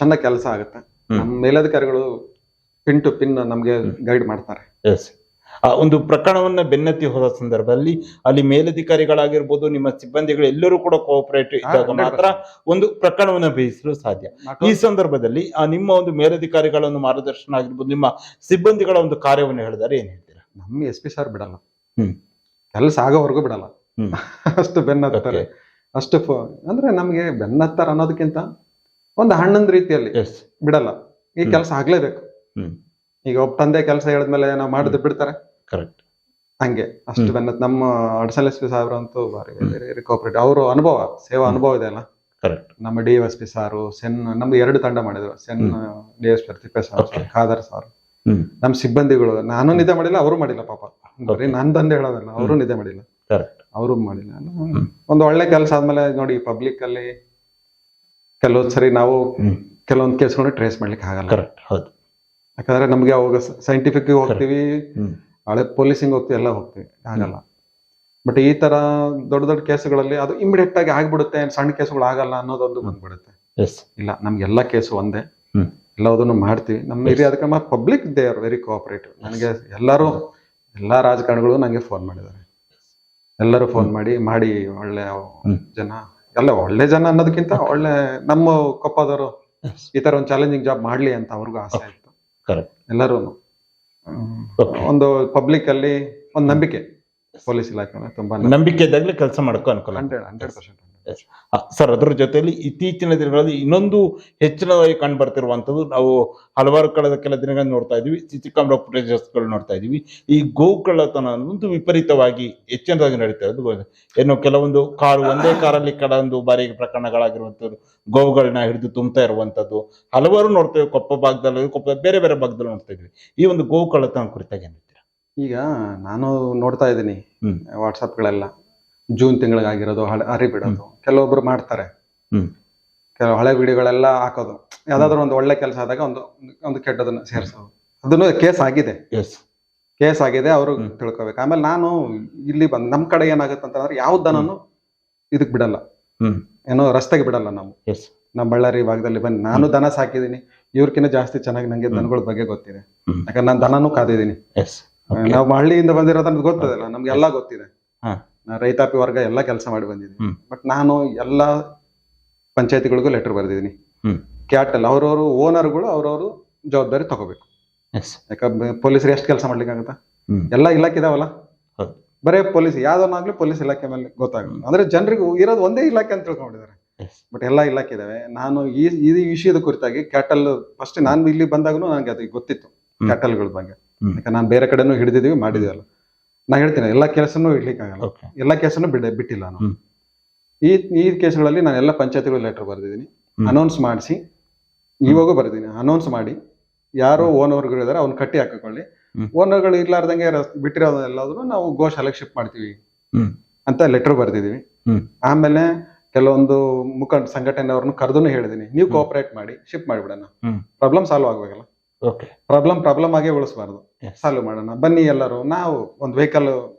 ಚಂದ ಕೆಲಸ ಆಗುತ್ತೆ. ನಮ್ಮ ಮೇಲಧಿಕಾರಿಗಳು ಪಿನ್ ಟು ಪಿನ್ ನಮಗೆ ಗೈಡ್ ಮಾಡ್ತಾರೆ. ಎಸ್ ಆ ಒಂದು ಪ್ರಕರಣವನ್ನ ಬೆನ್ನತ್ತಿ ಹೋದ ಸಂದರ್ಭದಲ್ಲಿ ಅಲ್ಲಿ ಮೇಲಧಿಕಾರಿಗಳಾಗಿರ್ಬೋದು ನಿಮ್ಮ ಸಿಬ್ಬಂದಿಗಳು ಎಲ್ಲರೂ ಕೂಡ ಕೋಆಪರೇಟಿವ್ ಇದ್ದಾಗ ಮಾತ್ರ ಒಂದು ಪ್ರಕರಣವನ್ನ ಬೇಯಿಸಲು ಸಾಧ್ಯ. ಈ ಸಂದರ್ಭದಲ್ಲಿ ಆ ನಿಮ್ಮ ಒಂದು ಮೇಲಧಿಕಾರಿಗಳ ಒಂದು ಮಾರ್ಗದರ್ಶನ ಆಗಿರ್ಬೋದು ನಿಮ್ಮ ಸಿಬ್ಬಂದಿಗಳ ಒಂದು ಕಾರ್ಯವನ್ನು ಹೇಳಿದರೆ ಏನ್ ಹೇಳ್ತೀರಾ? ನಮ್ಮ ಎಸ್ ಪಿ ಸರ್ ಬಿಡಲ್ಲ. ಹ್ಮ್. ಕೆಲಸ ಆಗೋವರೆಗೂ ಬಿಡಲ್ಲ. ಹ್ಮ್. ಅಷ್ಟು ಬೆನ್ನತ್ತಾರೆ. ಅಷ್ಟು ಅಂದ್ರೆ ನಮ್ಗೆ ಬೆನ್ನತ್ತಾರ ಅನ್ನೋದಕ್ಕಿಂತ ಒಂದು ಹಣ್ಣಂದ ರೀತಿಯಲ್ಲಿ ಎಸ್ ಬಿಡಲ್ಲ. ಈ ಕೆಲಸ ಆಗ್ಲೇಬೇಕು. ಹ್ಮ್. ಈಗ ಒಬ್ಬ ತಂದೆ ಕೆಲಸ ಹೇಳಿದ್ಮೇಲೆ ನಾವು ಮಾಡಿದ್ರೆ ಬಿಡ್ತಾರೆ. ಕರೆಕ್ಟ್ ಹಂಗೆ. ಅಷ್ಟು ಬೆನ್ನತ್ ನಮ್ಮ ಅಡ್ಸಲ್ ಎಸ್ ಪಿ ಸಾರ್ ಅಂತೂ ಬಾರಿ ಕೋಪರೇಟ್ ಅವರು ಅನುಭವ ಸೇವಾ ಅನುಭವ ಇದೆ ಅಲ್ಲ? ಕರೆಕ್ಟ್ ನಮ್ಮ ಡಿ ಎಸ್ ಪಿ ಸಾರು ಸೆನ್ ನಮ್ದು ಎರಡು ತಂಡ ಮಾಡಿದ್ರು ಸೆನ್ D S P sir. Khader sir. ನಮ್ಮ ಸಿಬ್ಬಂದಿಗಳು ನಾನು ನಿದ್ದೆ ಮಾಡಿಲ್ಲ ಅವರು ಮಾಡಿಲ್ಲ ಪಾಪ. ಬರೀ ನನ್ ತಂದೆ ಹೇಳೋದಲ್ಲ ಅವರು ನಿದ್ದೆ ಮಾಡಿಲ್ಲ. ಕರೆಕ್ಟ್ ಅವರು ಮಾಡಿಲ್ಲ. ಒಂದು ಒಳ್ಳೆ ಕೆಲಸ ಆದ್ಮೇಲೆ ನೋಡಿ ಪಬ್ಲಿಕ್ ಅಲ್ಲಿ ಕೆಲವೊಂದ್ ಸರಿ ನಾವು ಕೆಲವೊಂದ್ ಕೇಸ್ಗಳನ್ನ ಟ್ರೇಸ್ ಮಾಡ್ಲಿಕ್ಕೆ ಆಗಲ್ಲ ಯಾಕಂದ್ರೆ ನಮ್ಗೆ ಅವಾಗ ಸೈಂಟಿಫಿಕ್ ಹೋಗ್ತೀವಿ. ಹಳೆ ಪೊಲೀಸಿಂಗ್ ಹೋಗ್ತೀವಿ ಎಲ್ಲ ಹೋಗ್ತೀವಿ ಆಗಲ್ಲ ಬಟ್ ಈ ತರ ದೊಡ್ಡ ದೊಡ್ಡ ಕೇಸುಗಳಲ್ಲಿ ಅದು ಇಮಿಡಿಯೇಟ್ ಆಗಿ ಆಗ್ಬಿಡುತ್ತೆ ಸಣ್ಣ ಕೇಸುಗಳು ಆಗಲ್ಲ ಅನ್ನೋದೊಂದು ಬಂದ್ಬಿಡುತ್ತೆ. ಇಲ್ಲ ನಮ್ಗೆ ಎಲ್ಲ ಕೇಸು ಒಂದೇ. ಎಲ್ಲ ಎಲ್ಲದನ್ನು ಮಾಡ್ತೀವಿ. ನಮ್ಮ ಹಿರಿಯ ಅದಕ್ಕೆ public they are very cooperative ನನಗೆ ಎಲ್ಲರೂ ಎಲ್ಲಾ ರಾಜಕಾರಣಿಗಳು ನನಗೆ ಫೋನ್ ಮಾಡಿದ್ದಾರೆ. ಎಲ್ಲರೂ ಫೋನ್ ಮಾಡಿ ಮಾಡಿ ಒಳ್ಳೆ ಜನ. ಎಲ್ಲ ಒಳ್ಳೆ ಜನ ಅನ್ನೋದಕ್ಕಿಂತ ಒಳ್ಳೆ ನಮ್ಮ ಕೊಪ್ಪದವರು ಈ ತರ ಒಂದು ಚಾಲೆಂಜಿಂಗ್ ಜಾಬ್ ಮಾಡ್ಲಿ ಅಂತ ಅವ್ರಿಗೂ ಆಸೆ ಆಯ್ತು ಕರೆಕ್ಟ್ ಎಲ್ಲರೂ. ಒಂದು ಪಬ್ಲಿಕ್ ಅಲ್ಲಿ ಒಂದು ನಂಬಿಕೆ. ಪೊಲೀಸ್ ಇಲಾಖೆ ಮೇಲೆ ತುಂಬಾ ನಂಬಿಕೆ. ಇದ್ದಾಗಲೇ ಕೆಲಸ ಮಾಡಕ್ಕೂ ಅನುಕೂಲ ಹಂಡ್ರೆಡ್ ಹಂಡ್ರೆಡ್ ಪರ್ಸೆಂಟ್ ಸರ್ ಅದರ ಜೊತೆಯಲ್ಲಿ ಇತ್ತೀಚಿನ ದಿನಗಳಲ್ಲಿ ಇನ್ನೊಂದು ಹೆಚ್ಚಿನದಾಗಿ ಕಂಡು ಬರ್ತಿರುವಂಥದ್ದು ನಾವು ಹಲವಾರು ಕಳೆದ ಕೆಲ ದಿನಗಳನ್ನು ನೋಡ್ತಾ ಇದೀವಿ ಸಿಸಿ ಕ್ಯಾಮ್ರಾ ಫುಟೇಜಸ್ಗಳು ನೋಡ್ತಾ ಇದ್ದೀವಿ. ಈ ಗೋಕಳ್ಳತನ ಅನ್ನೋದು ವಿಪರೀತವಾಗಿ ಹೆಚ್ಚಿನದಾಗಿ ನಡೀತಾ ಇರೋದು. ಗೋ- ಏನು ಕೆಲವೊಂದು ಕಾರು ಒಂದೇ ಕಾರಲ್ಲಿ ಕೆಲವೊಂದು ಬಾರಿ ಪ್ರಕರಣಗಳಾಗಿರುವಂಥದ್ದು ಗೋವುಗಳನ್ನ ಹಿಡಿದು ತುಂಬ್ತಾ ಇರುವಂಥದ್ದು ಹಲವಾರು ನೋಡ್ತೇವೆ ಕೊಪ್ಪ ಭಾಗದಲ್ಲಿ ಕೊಪ್ಪ ಬೇರೆ ಬೇರೆ ಭಾಗದಲ್ಲಿ ನೋಡ್ತಾ ಇದ್ವಿ ಈ ಒಂದು ಗೋ ಕಳ್ಳತನ ಕುರಿತಾಗಿ ಈಗ ನಾನು ನೋಡ್ತಾ ಇದ್ದೀನಿ. ವಾಟ್ಸಪ್ಗಳೆಲ್ಲ ಜೂನ್ ತಿಂಗಳಿಗಾಗಿರೋದು ಹಳೆ ಅರಿ ಬಿಡೋದು ಕೆಲವೊಬ್ರು ಮಾಡ್ತಾರೆ. ಕೆಲವು ಹಳೆ ವಿಡಿಯೋಗಳೆಲ್ಲ ಹಾಕೋದು. ಯಾವ್ದಾದ್ರು ಒಂದು ಒಳ್ಳೆ ಕೆಲಸ ಆದಾಗ ಒಂದು ಒಂದು ಕೆಟ್ಟದನ್ನ ಸೇರಿಸೋದು. ಅದನ್ನು ಕೇಸ್ ಆಗಿದೆ. ಎಸ್ ಕೇಸ್ ಆಗಿದೆ ಅವರು. ತಿಳ್ಕೊಬೇಕು. ಆಮೇಲೆ ನಾನು ಇಲ್ಲಿ ಬಂದ್ ನಮ್ ಕಡೆ ಏನಾಗುತ್ತೆ ಅಂತಂದ್ರೆ ಯಾವ ದನನು ಇದಕ್ ಬಿಡಲ್ಲ. ಹ್ಮ್. ಏನೋ ರಸ್ತೆಗೆ ಬಿಡಲ್ಲ ನಾವು. ಎಸ್ ನಮ್ಮ ಬಳ್ಳಾರಿ ಭಾಗದಲ್ಲಿ ಬಂದು ನಾನು ದನ ಸಾಕಿದೀನಿ ಇವ್ರಕಿನ್ನ ಜಾಸ್ತಿ ಚೆನ್ನಾಗಿ ನಂಗೆ ದನಗಳ ಬಗ್ಗೆ ಗೊತ್ತಿದೆ. ಯಾಕಂದ್ರೆ ನಾನು ದನನೂ ಕಾದಿದ್ದೀನಿ. ನಾವು ಹಳ್ಳಿಯಿಂದ ಬಂದಿರೋದ್ ಗೊತ್ತದಲ್ಲ. ನಮ್ಗೆಲ್ಲ ಗೊತ್ತಿದೆ. ರೈತಾಪಿ ವರ್ಗ ಎಲ್ಲ ಕೆಲಸ ಮಾಡಿ ಬಂದಿದ್ದೀನಿ. ಬಟ್ ನಾನು ಎಲ್ಲ ಪಂಚಾಯತಿಗಳಿಗೂ ಲೆಟರ್ ಬರೆದಿದ್ದೀನಿ. ಕ್ಯಾಟಲ್ ಅವ್ರವ್ರು ಓನರ್ಗಳು ಅವರವರು ಜವಾಬ್ದಾರಿ ತಗೋಬೇಕು. ಯಾಕಂದ್ರೆ ಪೊಲೀಸರು ಎಷ್ಟು ಕೆಲಸ ಮಾಡ್ಲಿಕ್ಕಾಗತ್ತಾ. ಎಲ್ಲ ಇಲಾಖೆ ಇದಾವಲ್ಲ. ಬರೇ ಪೊಲೀಸ್ ಯಾವ್ದನ್ನಾಗ್ಲಿ ಪೊಲೀಸ್ ಇಲಾಖೆ ಮೇಲೆ ಗೊತ್ತಾಗಲ್ಲ. ಅಂದ್ರೆ ಜನರಿಗೆ ಇರೋದು ಒಂದೇ ಇಲಾಖೆ ಅಂತ ತಿಳ್ಕೊಂಡಿದ್ದಾರೆ ಬಟ್ ಎಲ್ಲ ಇಲಾಖೆ ಇದಾವೆ. ನಾನು ಈ ಈ ವಿಷಯದ ಕುರಿತಾಗಿ ಕ್ಯಾಟಲ್ ಫಸ್ಟ್ ನಾನು ಇಲ್ಲಿ ಬಂದಾಗ ನನಗೆ ಅದಕ್ಕೆ ಗೊತ್ತಿತ್ತು. ಕ್ಯಾಟಲ್ಗಳ ಬಗ್ಗೆ. ಯಾಕಂದ್ರೆ ನಾನು ಬೇರೆ ಕಡೆನೂ ಹಿಡಿದಿದ್ದೀವಿ ಮಾಡಿದೀವಲ್ಲ. ನಾ ಹೇಳ್ತೀನಿ ಎಲ್ಲ ಕೆಲಸನೂ ಇಡ್ಲಿಕ್ಕಾಗಲ್ಲ. ಓಕೆ ಎಲ್ಲ ಕೆಲಸನೂ ಬಿಡ ಬಿಟ್ಟಿಲ್ಲ ನಾನು. ಹ್ಮ್. ಈ ಈ ಕೇಸ್ಗಳಲ್ಲಿ ನಾನು ಎಲ್ಲ ಪಂಚಾಯತ್ಗಳು ಲೆಟರ್ ಬರೆದಿದ್ದೀನಿ. ಹ್ಮ್. ಅನೌನ್ಸ್ ಮಾಡಿಸಿ. ಇವಾಗೂ ಬರೆದಿದ್ದೀನಿ ಅನೌನ್ಸ್ ಮಾಡಿ. ಯಾರು ಓನರ್ಗಳು ಇದಾರೆ ಅವ್ನ ಕಟ್ಟಿ ಹಾಕಿಕೊಳ್ಳಿ. ಹ್ಮ್. ಓನರ್ಗಳು ಇರ್ಲಾರ್ದಂಗೆ ರಸ್- ಎಲ್ಲಾದ್ರು ನಾವು ಗೋಶಾಲೆಗೆ ಶಿಫ್ಟ್ ಮಾಡ್ತೀವಿ ಹ್ಮ್. ಅಂತ ಲೆಟರ್ ಬರೆದಿದ್ದೀವಿ. ಹ್ಮ್. ಆಮೇಲೆ ಕೆಲವೊಂದು ಮುಖಂಡ ಸಂಘಟನೆಯವ್ರನ್ನ ಕರೆದು ಹೇಳಿದೀನಿ ನೀವು ಕೋಆಪರೇಟ್ ಮಾಡಿ ಶಿಫ್ಟ್ ಮಾಡಿಬಿಡೋಣ. ಹ್ಮ್. ಪ್ರಾಬ್ಲಮ್ ಸಾಲ್ವ್ ಆಗ್ಬೇಕಲ್ಲ ಓಕೆ ಪ್ರಾಬ್ಲಮ್ ಪ್ರಾಬ್ಲಮ್ ಆಗೇ ಉಳಿಸ್ಬಾರ್ದು. ಸಾಲ್ವ್ ಮಾಡೋಣ. ಬನ್ನಿ ಎಲ್ಲರೂ. ನಾವು ಒಂದು ವೆಹಿಕಲ್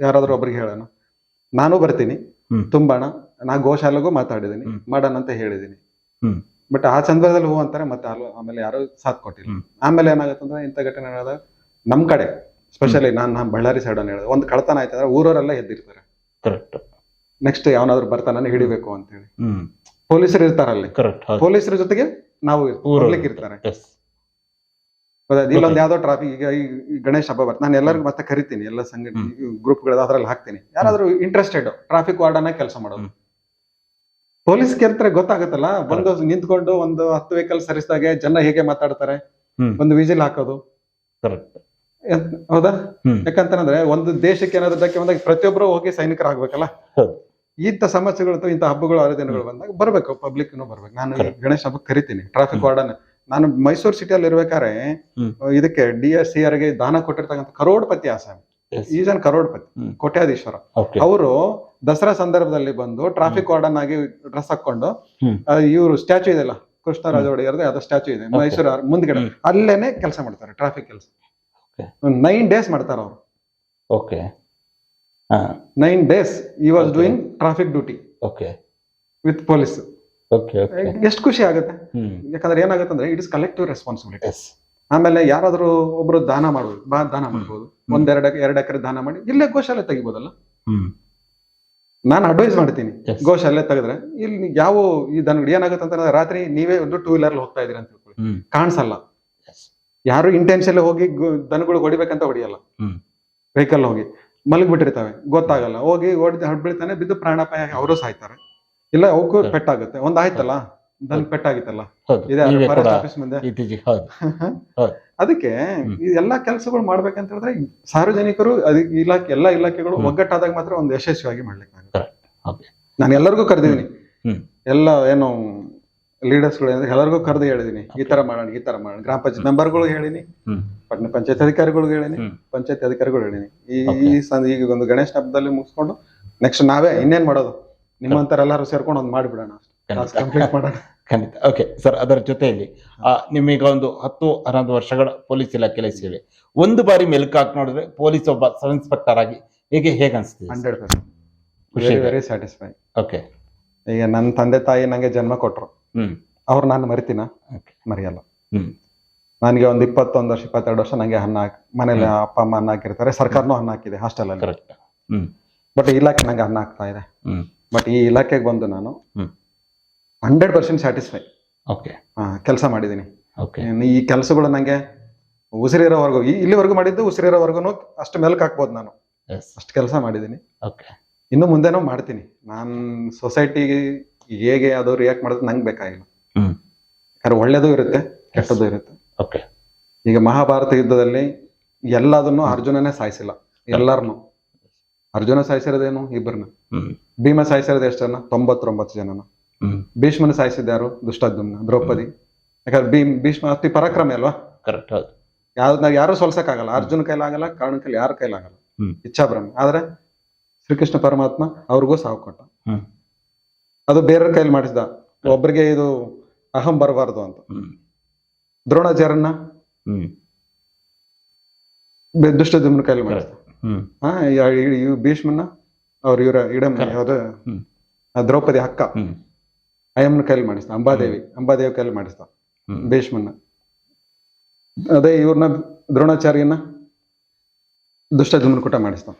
ಯಾರಾದರೂ ಒಬ್ರಿಗೆ ಹೇಳೋಣ. ನಾನು ಬರ್ತೀನಿ. ತುಂಬೋಣ. ನಾ ಗೋಶಾಲೆಗೂ ಮಾತಾಡಿದ್ದೀನಿ. ಮಾಡೋಣ ಅಂತ ಹೇಳಿದ್ದೀನಿ. ಬಟ್ ಆ ಸಂದರ್ಭದಲ್ಲಿ ಹೂ ಅಂತಾರೆ ಮತ್ತೆ ಅಲ್ಲೂ- ಆಮೇಲೆ ಯಾರು ಸಾಥ್ ಕೊಟ್ಟಿಲ್ಲ. ಆಮೇಲೆ ಏನಾಗುತ್ತೆ ಇಂಥ ಘಟನೆ ಹೇಳಿದಾಗ ನಮ್ಮ ಕಡೆ. ಸ್ಪೆಷಲಿ ನಾನು ನಾನು ಬಳ್ಳಾರಿ ಸೈಡ್ ಅನ್ನು ಹೇಳಿದೆ. ಒಂದು ಕಳ್ತನ ಆಯ್ತಂದ್ರೆ ಊರವರೆಲ್ಲ ಎದ್ದಿರ್ತಾರೆ ಕರೆಕ್ಟ್ ನೆಕ್ಸ್ಟ್ ಯಾವನಾದ್ರು ಬರ್ತಾನೆ ಹಿಡಿಬೇಕು ಅಂತೇಳಿ. ಹೇಳಿ ಪೊಲೀಸರು ಇರ್ತಾರಲ್ಲಿ. ಪೊಲೀಸರ ಜೊತೆಗೆ ನಾವು ಇರ್ತಾರೆ? ಇಲ್ಲೊಂದು ಯಾವ್ದೋ ಟ್ರಾಫಿಕ್ ಈಗ ಈ ಗಣೇಶ ಹಬ್ಬ ಬರ್ತದೆ ನಾನು ಎಲ್ಲರಿಗೂ ಮತ್ತೆ ಕರಿತೀನಿ ಎಲ್ಲ ಸಂಘ ಗ್ರೂಪ್ಗಳು ಅದ್ರಲ್ಲಿ ಹಾಕ್ತೀನಿ. ಯಾರಾದ್ರೂ ಇಂಟ್ರೆಸ್ಟೆಡ್ ಟ್ರಾಫಿಕ್ ವಾರ್ಡನ್ನ ಕೆಲಸ ಮಾಡೋದು. ಪೊಲೀಸ್ ಕೇಳ್ತಾರೆ ಗೊತ್ತಾಗುತ್ತಲ್ಲ ಬಂದು ನಿಂತ್ಕೊಂಡು ಒಂದು ಹತ್ತು ವೆಹಿಕಲ್ ಸರಿಸಿದಾಗೆ ಜನ ಹೇಗೆ ಮಾತಾಡ್ತಾರೆ ಒಂದು ವಿಜಿಲ್ ಹಾಕೋದು. ಕರೆಕ್ಟ್ ಹೌದಾ. ಯಾಕಂತಂದ್ರೆ ಒಂದು ದೇಶಕ್ಕೆ ಏನಾದ್ರು ಧಕ್ಕೆ ಬಂದಾಗ ಪ್ರತಿಯೊಬ್ಬರು ಹೋಗಿ ಸೈನಿಕರ ಆಗ್ಬೇಕಲ್ಲ ಇಂಥ ಸಮಸ್ಯೆಗಳು ಇಂತ ಇಂಥ ಹಬ್ಬಗಳು ಹರಿದಿನಗಳು ಬಂದಾಗ ಬರ್ಬೇಕು ಪಬ್ಲಿಕ್ ಬರ್ಬೇಕು. ನಾನು. ಗಣೇಶ ಹಬ್ಬಕ್ಕೆ ಕರಿತೀನಿ ಟ್ರಾಫಿಕ್ ವಾರ್ಡನ್ ನಾನು ಮೈಸೂರು ಸಿಟಿಯಲ್ಲಿ ಇರ್ಬೇಕಾದ್ರೆ. ಇದಕ್ಕೆ ಡಿ ಎಸ್ ಸಿ ಆರ್ಗೆ ದಾನ ಕೊಟ್ಟಿರ್ತಕ್ಕಂಥ ಕರೋಡ್ಪತಿ ಆಸೆ. ಈಜನ್ ಕರೋಡ್ಪತಿ. ಕೋಟ್ಯಾಧೀಶ್ವರ. ಅವರು ದಸರಾ ಸಂದರ್ಭದಲ್ಲಿ ಬಂದು ಟ್ರಾಫಿಕ್ ವಾರ್ಡನ್ ಆಗಿ ಡ್ರೆಸ್ ಹಾಕೊಂಡು. ಇವರು ಸ್ಟ್ಯಾಚು ಇದೆಲ್ಲ ಕೃಷ್ಣರಾಜ ಒಡೆಯರ್ದು ಯಾವ್ದೋ ಸ್ಟ್ಯಾಚು ಇದೆ ಮೈಸೂರು ಮುಂದ್ಗಡೆ. ಅಲ್ಲೇನೆ ಕೆಲಸ ಮಾಡ್ತಾರೆ ಟ್ರಾಫಿಕ್ ಕೆಲಸ. ನೈನ್ ಡೇಸ್ ಮಾಡ್ತಾರೆ ಅವರು. ಓಕೆ ನೈನ್ ಡೇಸ್ ಈ was. Doing traffic duty okay with police ಎಷ್ಟು ಖುಷಿ ಆಗುತ್ತೆ. ಯಾಕಂದ್ರೆ ಏನಾಗುತ್ತೆ ಅಂದ್ರೆ ಇಟ್ ಇಸ್ ಕಲೆಕ್ಟಿವ್ ರೆಸ್ಪಾನ್ಸಿಬಿಲಿಟಿ ಆಮೇಲೆ ಯಾರಾದ್ರೂ ಒಬ್ರು ದಾನ ಮಾಡ್ಬೋದು ಬಾ ದಾನ ಮಾಡ್ಬೋದು. ಒಂದೆರಡು ಎರಡು ಎಕರೆ ದಾನ ಮಾಡಿ ಇಲ್ಲೇ ಗೋಶಾಲೆ ತೆಗಿಬೋದಲ್ಲ? ನಾನು ಅಡ್ವೈಸ್ ಮಾಡ್ತೀನಿ. ಗೋಶಾಲೆ ತೆಗೆದ್ರೆ ಇಲ್ಲಿ ಯಾವ ಈ ದನ ಏನಾಗುತ್ತೆ ಅಂತಂದ್ರೆ ರಾತ್ರಿ ನೀವೇ ಒಂದು ಟೂ ವೀಲರ್ ಹೋಗ್ತಾ ಇದೀರ ಅಂತ ತಿಳ್ಕೊಳ್ಳಿ. ಕಾಣಿಸಲ್ಲ. ಯಾರು ಇಂಟೆನ್ಷನ್ ಹೋಗಿ ದನಗಳು ಹೊಡಿಬೇಕಂತ ಹೊಡಿಯಲ್ಲ. ವೆಹಿಕಲ್ ಹೋಗಿ. ಮಲಗಿಬಿಟ್ಟಿರ್ತಾವೆ. ಗೊತ್ತಾಗಲ್ಲ. ಹೋಗಿ ಹೊಡೆದು ಹಡ್ಬಿಡ್ತಾನೆ ಬಿದ್ದು ಪ್ರಾಣಾಪಾಯ ಅವರು ಸಾಯ್ತಾರೆ. ಇಲ್ಲ ಅವಕ್ಕೂ. ಪೆಟ್ಟಾಗುತ್ತೆ. ಒಂದ್ ಆಯ್ತಲ್ಲ? ನನ್ ಪೆಟ್ಟಾಗಿತ್ತಲ್ಲ? ಹೌದು. ಇದೆ ಫಾರೆಸ್ಟ್ ಆಫೀಸ್ ಮುಂದೆ. ಇತ್ತೀಚೆಗೆ. ಹೌದು. ಹೌದು. ಅದಕ್ಕೆ ಎಲ್ಲಾ ಕೆಲಸಗಳು ಮಾಡ್ಬೇಕಂತ ಹೇಳಿದ್ರೆ ಸಾರ್ವಜನಿಕರು ಇಲಾಖೆ ಎಲ್ಲಾ ಇಲಾಖೆಗಳು ಒಗ್ಗಟ್ಟಾದಾಗ ಮಾತ್ರ ಒಂದು ಯಶಸ್ವಿಯಾಗಿ ಮಾಡ್ಲಿಕ್ಕೆ ಆಗುತ್ತೆ ನಾನು ಎಲ್ಲರಿಗೂ ಕರೆದಿದ್ದೀನಿ. ಎಲ್ಲ ಏನು ಲೀಡರ್ಸ್ಗಳು ಏನಿದೆ ಎಲ್ಲರಿಗೂ ಕರೆದು ಹೇಳಿದೀನಿ. ಈ ತರ ಮಾಡೋಣ ಈ ತರ ಮಾಡೋಣ. ಗ್ರಾಮ ಪಂಚಾಯತ್ ಮೆಂಬರ್ಗಳು ಹೇಳಿನಿ ಪಟ್ಟಣ ಪಂಚಾಯತ್ ಅಧಿಕಾರಿಗಳಿಗೆ ಹೇಳಿನಿ. ಪಂಚಾಯತ್ ಅಧಿಕಾರಿಗಳು ಹೇಳಿನಿ ಈ ಸಂದ್- ಈಗ ಒಂದು ಗಣೇಶ ಹಬ್ಬದಲ್ಲಿ ಮುಗಿಸ್ಕೊಂಡು ನೆಕ್ಸ್ಟ್ ನಾವೇ ಇನ್ನೇನ್ ಮಾಡೋದು? ನಿಮ್ಮಂತರ ಎಲ್ಲರೂ ಸೇರ್ಕೊಂಡು ಒಂದು ಮಾಡಿಬಿಡೋಣ ಖಂಡಿತ. ಕಂಪ್ಲೀಟ್ ಮಾಡೋಣ. ಖಂಡಿತ. ಓಕೆ ಸರ್ ಅದರ ಜೊತೆಯಲ್ಲಿ ನಿಮಗೆ ಒಂದು ಹತ್ತು ಹನ್ನೊಂದು ವರ್ಷಗಳ ಪೊಲೀಸ್ ಇಲಾಖೆ ಸೇವೆ. ಒಂದು ಬಾರಿ ಮೆಲುಕು ಹಾಕಿ ನೋಡಿದ್ರೆ ಪೊಲೀಸ್ ಒಬ್ಬ ಸಬ್ ಇನ್ಸ್ಪೆಕ್ಟರ್ ಆಗಿ ಹೇಗೆ ಹೇಗೆ ಅನಿಸ್ತೀವಿ ಹಂಡ್ರೆಡ್ ಪರ್ಸೆಂಟ್. ಖುಷಿ ವೆರಿ ಸ್ಯಾಟಿಸ್ಫೈ ಓಕೆ ಈಗ ನನ್ನ ತಂದೆ ತಾಯಿ ನನಗೆ ಜನ್ಮ ಕೊಟ್ಟರು ಅವ್ರು ನಾನು ಮರಿತೀನ. ಮರೆಯಲ್ಲ. ನನಗೆ ಒಂದು ಇಪ್ಪತ್ತೊಂದು ವರ್ಷ ಇಪ್ಪತ್ತೆರಡು ವರ್ಷ ನನಗೆ ಅನ್ನ ಹಾಕಿ ಮನೇಲಿ ಅಪ್ಪ ಅಮ್ಮ ಅನ್ನ ಹಾಕಿರ್ತಾರೆ. ಸರ್ಕಾರನೂ ಹಣ್ಣು ಹಾಕಿದೆ ಹಾಸ್ಟೆಲ್ ಅಲ್ಲಿ ಕರೆಕ್ಟ್ ಹ್ಮ್. ಬಟ್ ಇಲಾಖೆ ನಂಗೆ ಅನ್ನ ಹಾಕ್ತಾ ಇದೆ. ಬಟ್ ಈ ಇಲಾಖೆಗೆ ಬಂದು ನಾನು. ಹಂಡ್ರೆಡ್ ಪರ್ಸೆಂಟ್ ಸ್ಯಾಟಿಸ್ಫೈ ಓಕೆ ಕೆಲಸ ಮಾಡಿದ್ದೀನಿ. ಓಕೆ ಈ ಕೆಲಸಗಳು ನನಗೆ ಉಸಿರಿರೋವರೆಗೂ ಇಲ್ಲಿವರೆಗೂ ಮಾಡಿದ್ದು ಉಸಿರಿರೋವರೆಗೂ ಅಷ್ಟು ಮೆಲ್ಕ್ ಹಾಕ್ಬೋದು ನಾನು. ಅಷ್ಟು ಕೆಲಸ ಮಾಡಿದ್ದೀನಿ. ಓಕೆ ಇನ್ನು ಮುಂದೆನೂ ಮಾಡ್ತೀನಿ. ನಾನು ಸೊಸೈಟಿಗೆ ಹೇಗೆ ಅದು ರಿಯಾಕ್ಟ್ ಮಾಡೋದು ನಂಗೆ ಬೇಕಾಗಿಲ್ಲ. ಹ್ಮ್. ಯಾಕಂದ್ರೆ ಒಳ್ಳೇದು ಇರುತ್ತೆ ಕೆಟ್ಟದ್ದು ಇರುತ್ತೆ. ಓಕೆ ಈಗ ಮಹಾಭಾರತ ಯುದ್ಧದಲ್ಲಿ ಎಲ್ಲದನ್ನು ಅರ್ಜುನನೇ ಸಾಯಿಸಿಲ್ಲ. ಎಲ್ಲರನ್ನು ಅರ್ಜುನ ಸಾಯಿಸಿರೋದೇನು ಇಬ್ಬರನ್ನ? ಭೀಮ ಸಾಯಿಸಿರೋದು ಎಷ್ಟು ಜನ ತೊಂಬತ್ತೊಂಬತ್ತು ಜನನ. ಭೀಷ್ಮನ ಸಾಯಿಸಿದ್ದಾರು ದುಷ್ಟದ್ಯುಮ್ನ ದ್ರೌಪದಿ. ಯಾಕಂದ್ರೆ ಭೀಮ್ ಭೀಷ್ಮ ಅತಿ ಪರಾಕ್ರಮ ಅಲ್ವಾ? ಕರೆಕ್ಟ್ ಹೌದು. ಯಾವ್ದು ನಾವು ಯಾರು ಸೋಲ್ಸಕ್ಕಾಗಲ್ಲ. ಅರ್ಜುನ ಕೈಲಾಗಲ್ಲ ಕಾರಣ ಕೈಲಿ ಯಾರ ಕೈಲಾಗಲ್ಲ. ಇಚ್ಛಾ ಬ್ರಹ್ಮ ಆದ್ರೆ ಶ್ರೀಕೃಷ್ಣ ಪರಮಾತ್ಮ ಅವ್ರಿಗೂ ಸಾವು ಕೊಟ್ಟ. ಅದು ಬೇರೆಯವ್ರ ಕೈಲಿ ಮಾಡಿಸಿದ. ಒಬ್ಬರಿಗೆ ಇದು ಅಹಂ ಬರಬಾರ್ದು ಅಂತ. ದ್ರೋಣಾಚಾರ್ಯನ ದುಷ್ಟದ್ಯುಮ್ನ ಕೈಲಿ ಮಾಡಿಸ್ದ. ಹ್ಮ್ ಹಾ ಇವ್ ಭೀಷ್ಮಣ್ಣ ಅವ್ರ ಇವರ ಇಡಮ್ ಯಾವ್ದ? ದ್ರೌಪದಿ ಅಕ್ಕ ಅಯ್ಯಮ್ಮನ ಕೈಲಿ ಮಾಡಿಸ್ತ ಅಂಬಾದೇವಿ. ಅಂಬಾದೇವಿ ಕೈಲಿ ಮಾಡಿಸ್ತ ಭೀಷ್ಮನ್ನ. ಅದೇ ಇವ್ರನ್ನ ದ್ರೋಣಾಚಾರ್ಯನ ದುಷ್ಟ ಕೂಟ ಮಾಡಿಸ್ತ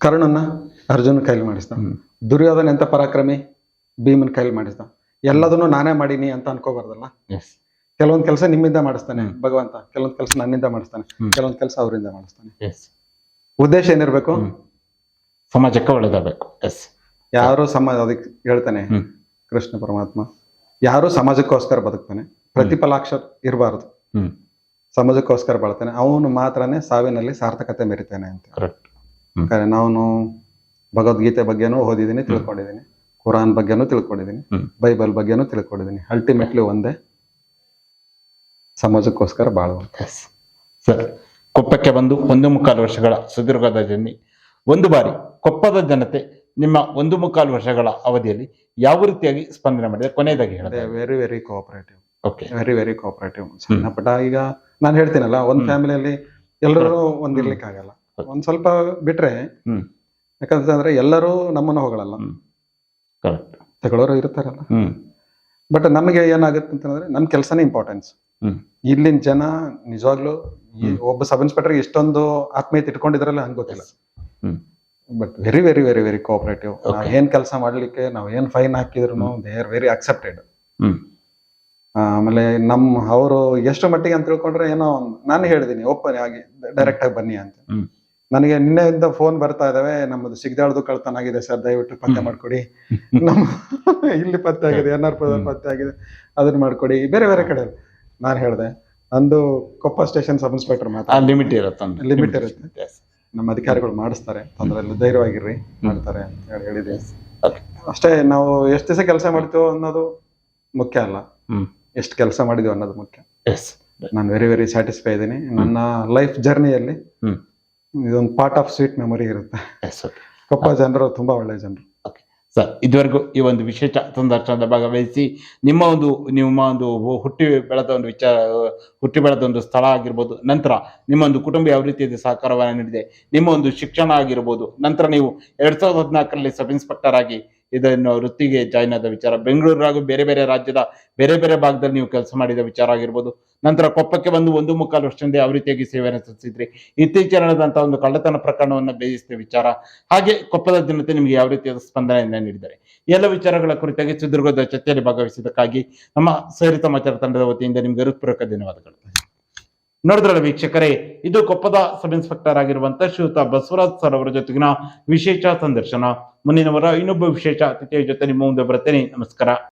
ಕರ್ಣನ್ನ ಅರ್ಜುನ ಕೈಲಿ ಮಾಡಿಸ್ತಾ ದುರ್ಯೋಧನ ಎಂತ ಪರಾಕ್ರಮಿ ಭೀಮನ್ ಕೈಲಿ ಮಾಡಿಸ್ತ ಎಲ್ಲದನ್ನು ನಾನೇ ಮಾಡೀನಿ ಅಂತ ಅನ್ಕೋಬಾರ್ದಲ್ಲ. ಕೆಲವೊಂದ್ ಕೆಲಸ ನಿಮ್ಮಿಂದ ಮಾಡಿಸ್ತಾನೆ ಭಗವಂತ ಕೆಲವೊಂದ್ ಕೆಲಸ ನನ್ನಿಂದ ಮಾಡಿಸ್ತಾನೆ. ಕೆಲವೊಂದ್ ಕೆಲಸ ಅವರಿಂದ ಮಾಡಿಸ್ತಾನೆ. ಎಸ್ ಉದ್ದೇಶ ಏನಿರ್ಬೇಕು. ಸಮಾಜಕ್ಕೆ ಒಳ್ಳೇದಾಗಬೇಕು. ಎಸ್ ಯಾರು ಸಮಾಜ ಅದಕ್ಕೆ ಹೇಳ್ತಾನೆ ಕೃಷ್ಣ ಪರಮಾತ್ಮ ಯಾರು ಸಮಾಜಕ್ಕೋಸ್ಕರ ಬದುಕ್ತಾನೆ ಪ್ರತಿಫಲಾಕ್ಷ ಇರಬಾರದು. ಸಮಾಜಕ್ಕೋಸ್ಕರ ಬಾಳ್ತಾನೆ ಅವನು ಮಾತ್ರನೇ ಸಾವಿನಲ್ಲಿ ಸಾರ್ಥಕತೆ ಮೆರಿತಾನೆ ಅಂತ. ಕರೆಕ್ಟ್ ಯಾಕಂದ್ರೆ ನಾನು ಭಗವದ್ಗೀತೆ ಬಗ್ಗೆನೂ ಓದಿದ್ದೀನಿ ತಿಳ್ಕೊಂಡಿದ್ದೀನಿ ಕುರಾನ್ ಬಗ್ಗೆನೂ ತಿಳ್ಕೊಂಡಿದ್ದೀನಿ ಬೈಬಲ್ ಬಗ್ಗೆನೂ ತಿಳ್ಕೊಂಡಿದ್ದೀನಿ ಅಲ್ಟಿಮೇಟ್ಲಿ ಒಂದೇ ಸಮಾಜಕ್ಕೋಸ್ಕರ ಬಹಳ ಎಸ್ ಸರ್. ಕೊಪ್ಪಕ್ಕೆ ಬಂದು ಒಂದು ಮುಕ್ಕಾಲು ವರ್ಷಗಳ ಸುದೀರ್ಘದ ಜರ್ನಿ. ಒಂದು ಬಾರಿ ಕೊಪ್ಪದ ಜನತೆ ನಿಮ್ಮ ಒಂದು ಮುಕ್ಕಾಲು ವರ್ಷಗಳ ಅವಧಿಯಲ್ಲಿ ಯಾವ ರೀತಿಯಾಗಿ ಸ್ಪಂದನೆ ಮಾಡಿದೆ? ಕೊನೆಯದಾಗಿ ಹೇಳಿದೆ very very cooperative okay. Very very cooperative ಸಣ್ಣ ಪುಟ್ಟ ಈಗ ನಾನು ಹೇಳ್ತೀನಲ್ಲ ಒಂದು. ಫ್ಯಾಮಿಲಿಯಲ್ಲಿ ಎಲ್ಲರೂ ಒಂದಿರ್ಲಿಕ್ಕಾಗಲ್ಲ. ಒಂದ್ ಸ್ವಲ್ಪ ಬಿಟ್ರೆ ಹ್ಮ್. ಯಾಕಂತಂದ್ರೆ ಎಲ್ಲರೂ ನಮ್ಮನ್ನ ಹೋಗಲಲ್ಲ ಕರೆಕ್ಟ್ ತಗೊಳ್ಳೋರು ಇರ್ತಾರಲ್ಲ. ಹ್ಮ್. ಬಟ್ ನಮಗೆ ಏನಾಗುತ್ತೆ ಅಂತಂದ್ರೆ ನಮ್ಮ ಕೆಲಸನೇ ಇಂಪಾರ್ಟೆನ್ಸ್ ಇಲ್ಲಿನ ಜನ ನಿಜವಾಗ್ಲೂ ಈ ಒಬ್ಬ ಸಬ್ ಇನ್ಸ್ಪೆಕ್ಟರ್ ಎಷ್ಟೊಂದು ಆತ್ಮೀಯತೆ ಇಟ್ಕೊಂಡಿದ್ರಲ್ಲ ಹಂಗ್ ಗೊತ್ತಿಲ್ಲ. But very very very very cooperative ನಾವ್ ಏನ್ ಕೆಲಸ ಮಾಡ್ಲಿಕ್ಕೆ ನಾವ್ ಏನ್ ಫೈನ್ ಹಾಕಿದ್ರು ದೇ ಆರ್ ವೆರಿ ಅಕ್ಸೆಪ್ಟೆಡ್ ಆಮೇಲೆ ನಮ್ ಅವರು ಎಷ್ಟು ಮಟ್ಟಿಗೆ ಅಂತ ತಿಳ್ಕೊಂಡ್ರೆ ಏನೋ ನಾನು ಹೇಳಿದೀನಿ ಓಪನ್ ಆಗಿ ಡೈರೆಕ್ಟ್ ಆಗಿ ಬನ್ನಿ ಅಂತ. ನನಗೆ ನಿನ್ನೆಯಿಂದ ಫೋನ್ ಬರ್ತಾ ಇದಾವೆ ನಮ್ಮದು ಸಿಗ್ದಾಳ್ದು ಕಳ್ತನ ಆಗಿದೆ ಸರ್ ದಯವಿಟ್ಟು ಪತ್ತೆ ಮಾಡ್ಕೊಡಿ. ನಮ್ಮ ಇಲ್ಲಿ ಪತ್ತೆ ಆಗಿದೆ ಎನ್ ಆರ್ ಪತ್ತೆ ಆಗಿದೆ ಅದನ್ನ ಮಾಡ್ಕೊಡಿ ಬೇರೆ ಬೇರೆ ಕಡೆ ನಾನು ಹೇಳಿದೆ ನಂದು ಕೊಪ್ಪ ಸ್ಟೇಷನ್ ಸಬ್ ಇನ್ಸ್ಪೆಕ್ಟರ್ ಆ ಮಾತ್ರ ಲಿಮಿಟ್ ಇರುತ್ತೆ. ಲಿಮಿಟ್ ಇರುತ್ತೆ. ನಮ್ಮ ಅಧಿಕಾರಿಗಳು ಮಾಡಿಸ್ತಾರೆ ತೊಂದರೆ ಇಲ್ಲ ಧೈರ್ಯವಾಗಿರ್ರಿ ಮಾಡ್ತಾರೆ ಅಂತ ಹೇಳಿ ಹೇಳಿದೆ ಅಷ್ಟೇ ನಾವು ಎಷ್ಟು ದಿವಸ ಕೆಲಸ ಮಾಡ್ತೀವೋ ಅನ್ನೋದು ಮುಖ್ಯ ಅಲ್ಲ. ಎಷ್ಟು ಕೆಲಸ ಮಾಡಿದೀವಿ ಅನ್ನೋದು ಮುಖ್ಯ. ನಾನು ವೆರಿ ವೆರಿ ಸ್ಯಾಟಿಸ್ಫೈ ಇದ್ದೀನಿ ನನ್ನ ಲೈಫ್ ಜರ್ನಿಯಲ್ಲಿ ಇದೊಂದು ಪಾರ್ಟ್ ಆಫ್ ಸ್ವೀಟ್ ಮೆಮೊರಿ ಇರುತ್ತೆ. ಕೊಪ್ಪ ಜನರು ತುಂಬಾ ಒಳ್ಳೆ ಜನರು. ಸರ್ ಇದುವರೆಗೂ ಈ ಒಂದು ವಿಶೇಷ ಸಂದರ್ಶನದ ಭಾಗವಹಿಸಿ, ನಿಮ್ಮ ಒಂದು ನಿಮ್ಮ ಒಂದು ಹುಟ್ಟಿ ಬೆಳೆದ ಒಂದು ವಿಚಾರ, ಹುಟ್ಟಿ ಬೆಳೆದ ಒಂದು ಸ್ಥಳ ಆಗಿರ್ಬೋದು, ನಂತರ ನಿಮ್ಮ ಒಂದು ಕುಟುಂಬ ಯಾವ ರೀತಿಯಲ್ಲಿ ಸಹಕಾರವನ್ನು ನೀಡಿದೆ, ನಿಮ್ಮ ಒಂದು ಶಿಕ್ಷಣ ಆಗಿರ್ಬೋದು, ನಂತರ ನೀವು ಎರಡ್ ಸಾವಿರದ ಹದಿನಾಲ್ಕರಲ್ಲಿ ಸಬ್ ಇನ್ಸ್ಪೆಕ್ಟರ್ ಆಗಿ ಇದನ್ನು ವೃತ್ತಿಗೆ ಜಾಯ್ನ್ ಆದ ವಿಚಾರ. ಬೆಂಗಳೂರು ಹಾಗೂ ಬೇರೆ ಬೇರೆ ರಾಜ್ಯದ ಬೇರೆ ಬೇರೆ ಭಾಗದಲ್ಲಿ ನೀವು ಕೆಲಸ ಮಾಡಿದ ವಿಚಾರ ಆಗಿರ್ಬೋದು. ನಂತರ ಕೊಪ್ಪಕ್ಕೆ ಬಂದು ಒಂದು ಮುಕ್ಕಾಲು ವರ್ಷದಿಂದ ಯಾವ ರೀತಿಯಾಗಿ ಸೇವೆಯನ್ನು ಸಲ್ಲಿಸಿದ್ರಿ ಇತ್ತೀಚೆಗೆ ನಡೆದಂತಹ ಒಂದು ಕಳ್ಳತನ ಪ್ರಕರಣವನ್ನು ಬೇಯಿಸಿದ ವಿಚಾರ. ಹಾಗೆ ಕೊಪ್ಪದ ಜನತೆ ನಿಮಗೆ ಯಾವ ರೀತಿಯಾದ ಸ್ಪಂದನೆಯನ್ನು ನೀಡಿದ್ದಾರೆ? ಎಲ್ಲ ವಿಚಾರಗಳ ಕುರಿತಾಗಿ ಚಿತ್ರದುರ್ಗದ ಚರ್ಚೆಯಲ್ಲಿ ಭಾಗವಹಿಸಿದ್ದಕ್ಕಾಗಿ ನಮ್ಮ ಸಮಾಚಾರ ತಂಡದ ವತಿಯಿಂದ ನಿಮಗೆ ಹೃತ್ಪೂರ್ವಕ ಧನ್ಯವಾದಗಳು. ನೋಡಿದ್ರಲ್ಲ ವೀಕ್ಷಕರೇ, ಇದು ಕೊಪ್ಪದ ಸಬ್ ಇನ್ಸ್ಪೆಕ್ಟರ್ ಆಗಿರುವಂತಹ ಶ್ರೀಯುತ ಬಸವರಾಜ್ ಸರ್ ಅವರ ಜೊತೆಗಿನ ವಿಶೇಷ ಸಂದರ್ಶನ. ಮುಂದಿನ ಇನ್ನೊಬ್ಬ ವಿಶೇಷ ಅತಿಥಿಯ ಜೊತೆ ನಿಮ್ಮ ಮುಂದೆ ಬರ್ತೇನೆ ನಮಸ್ಕಾರ.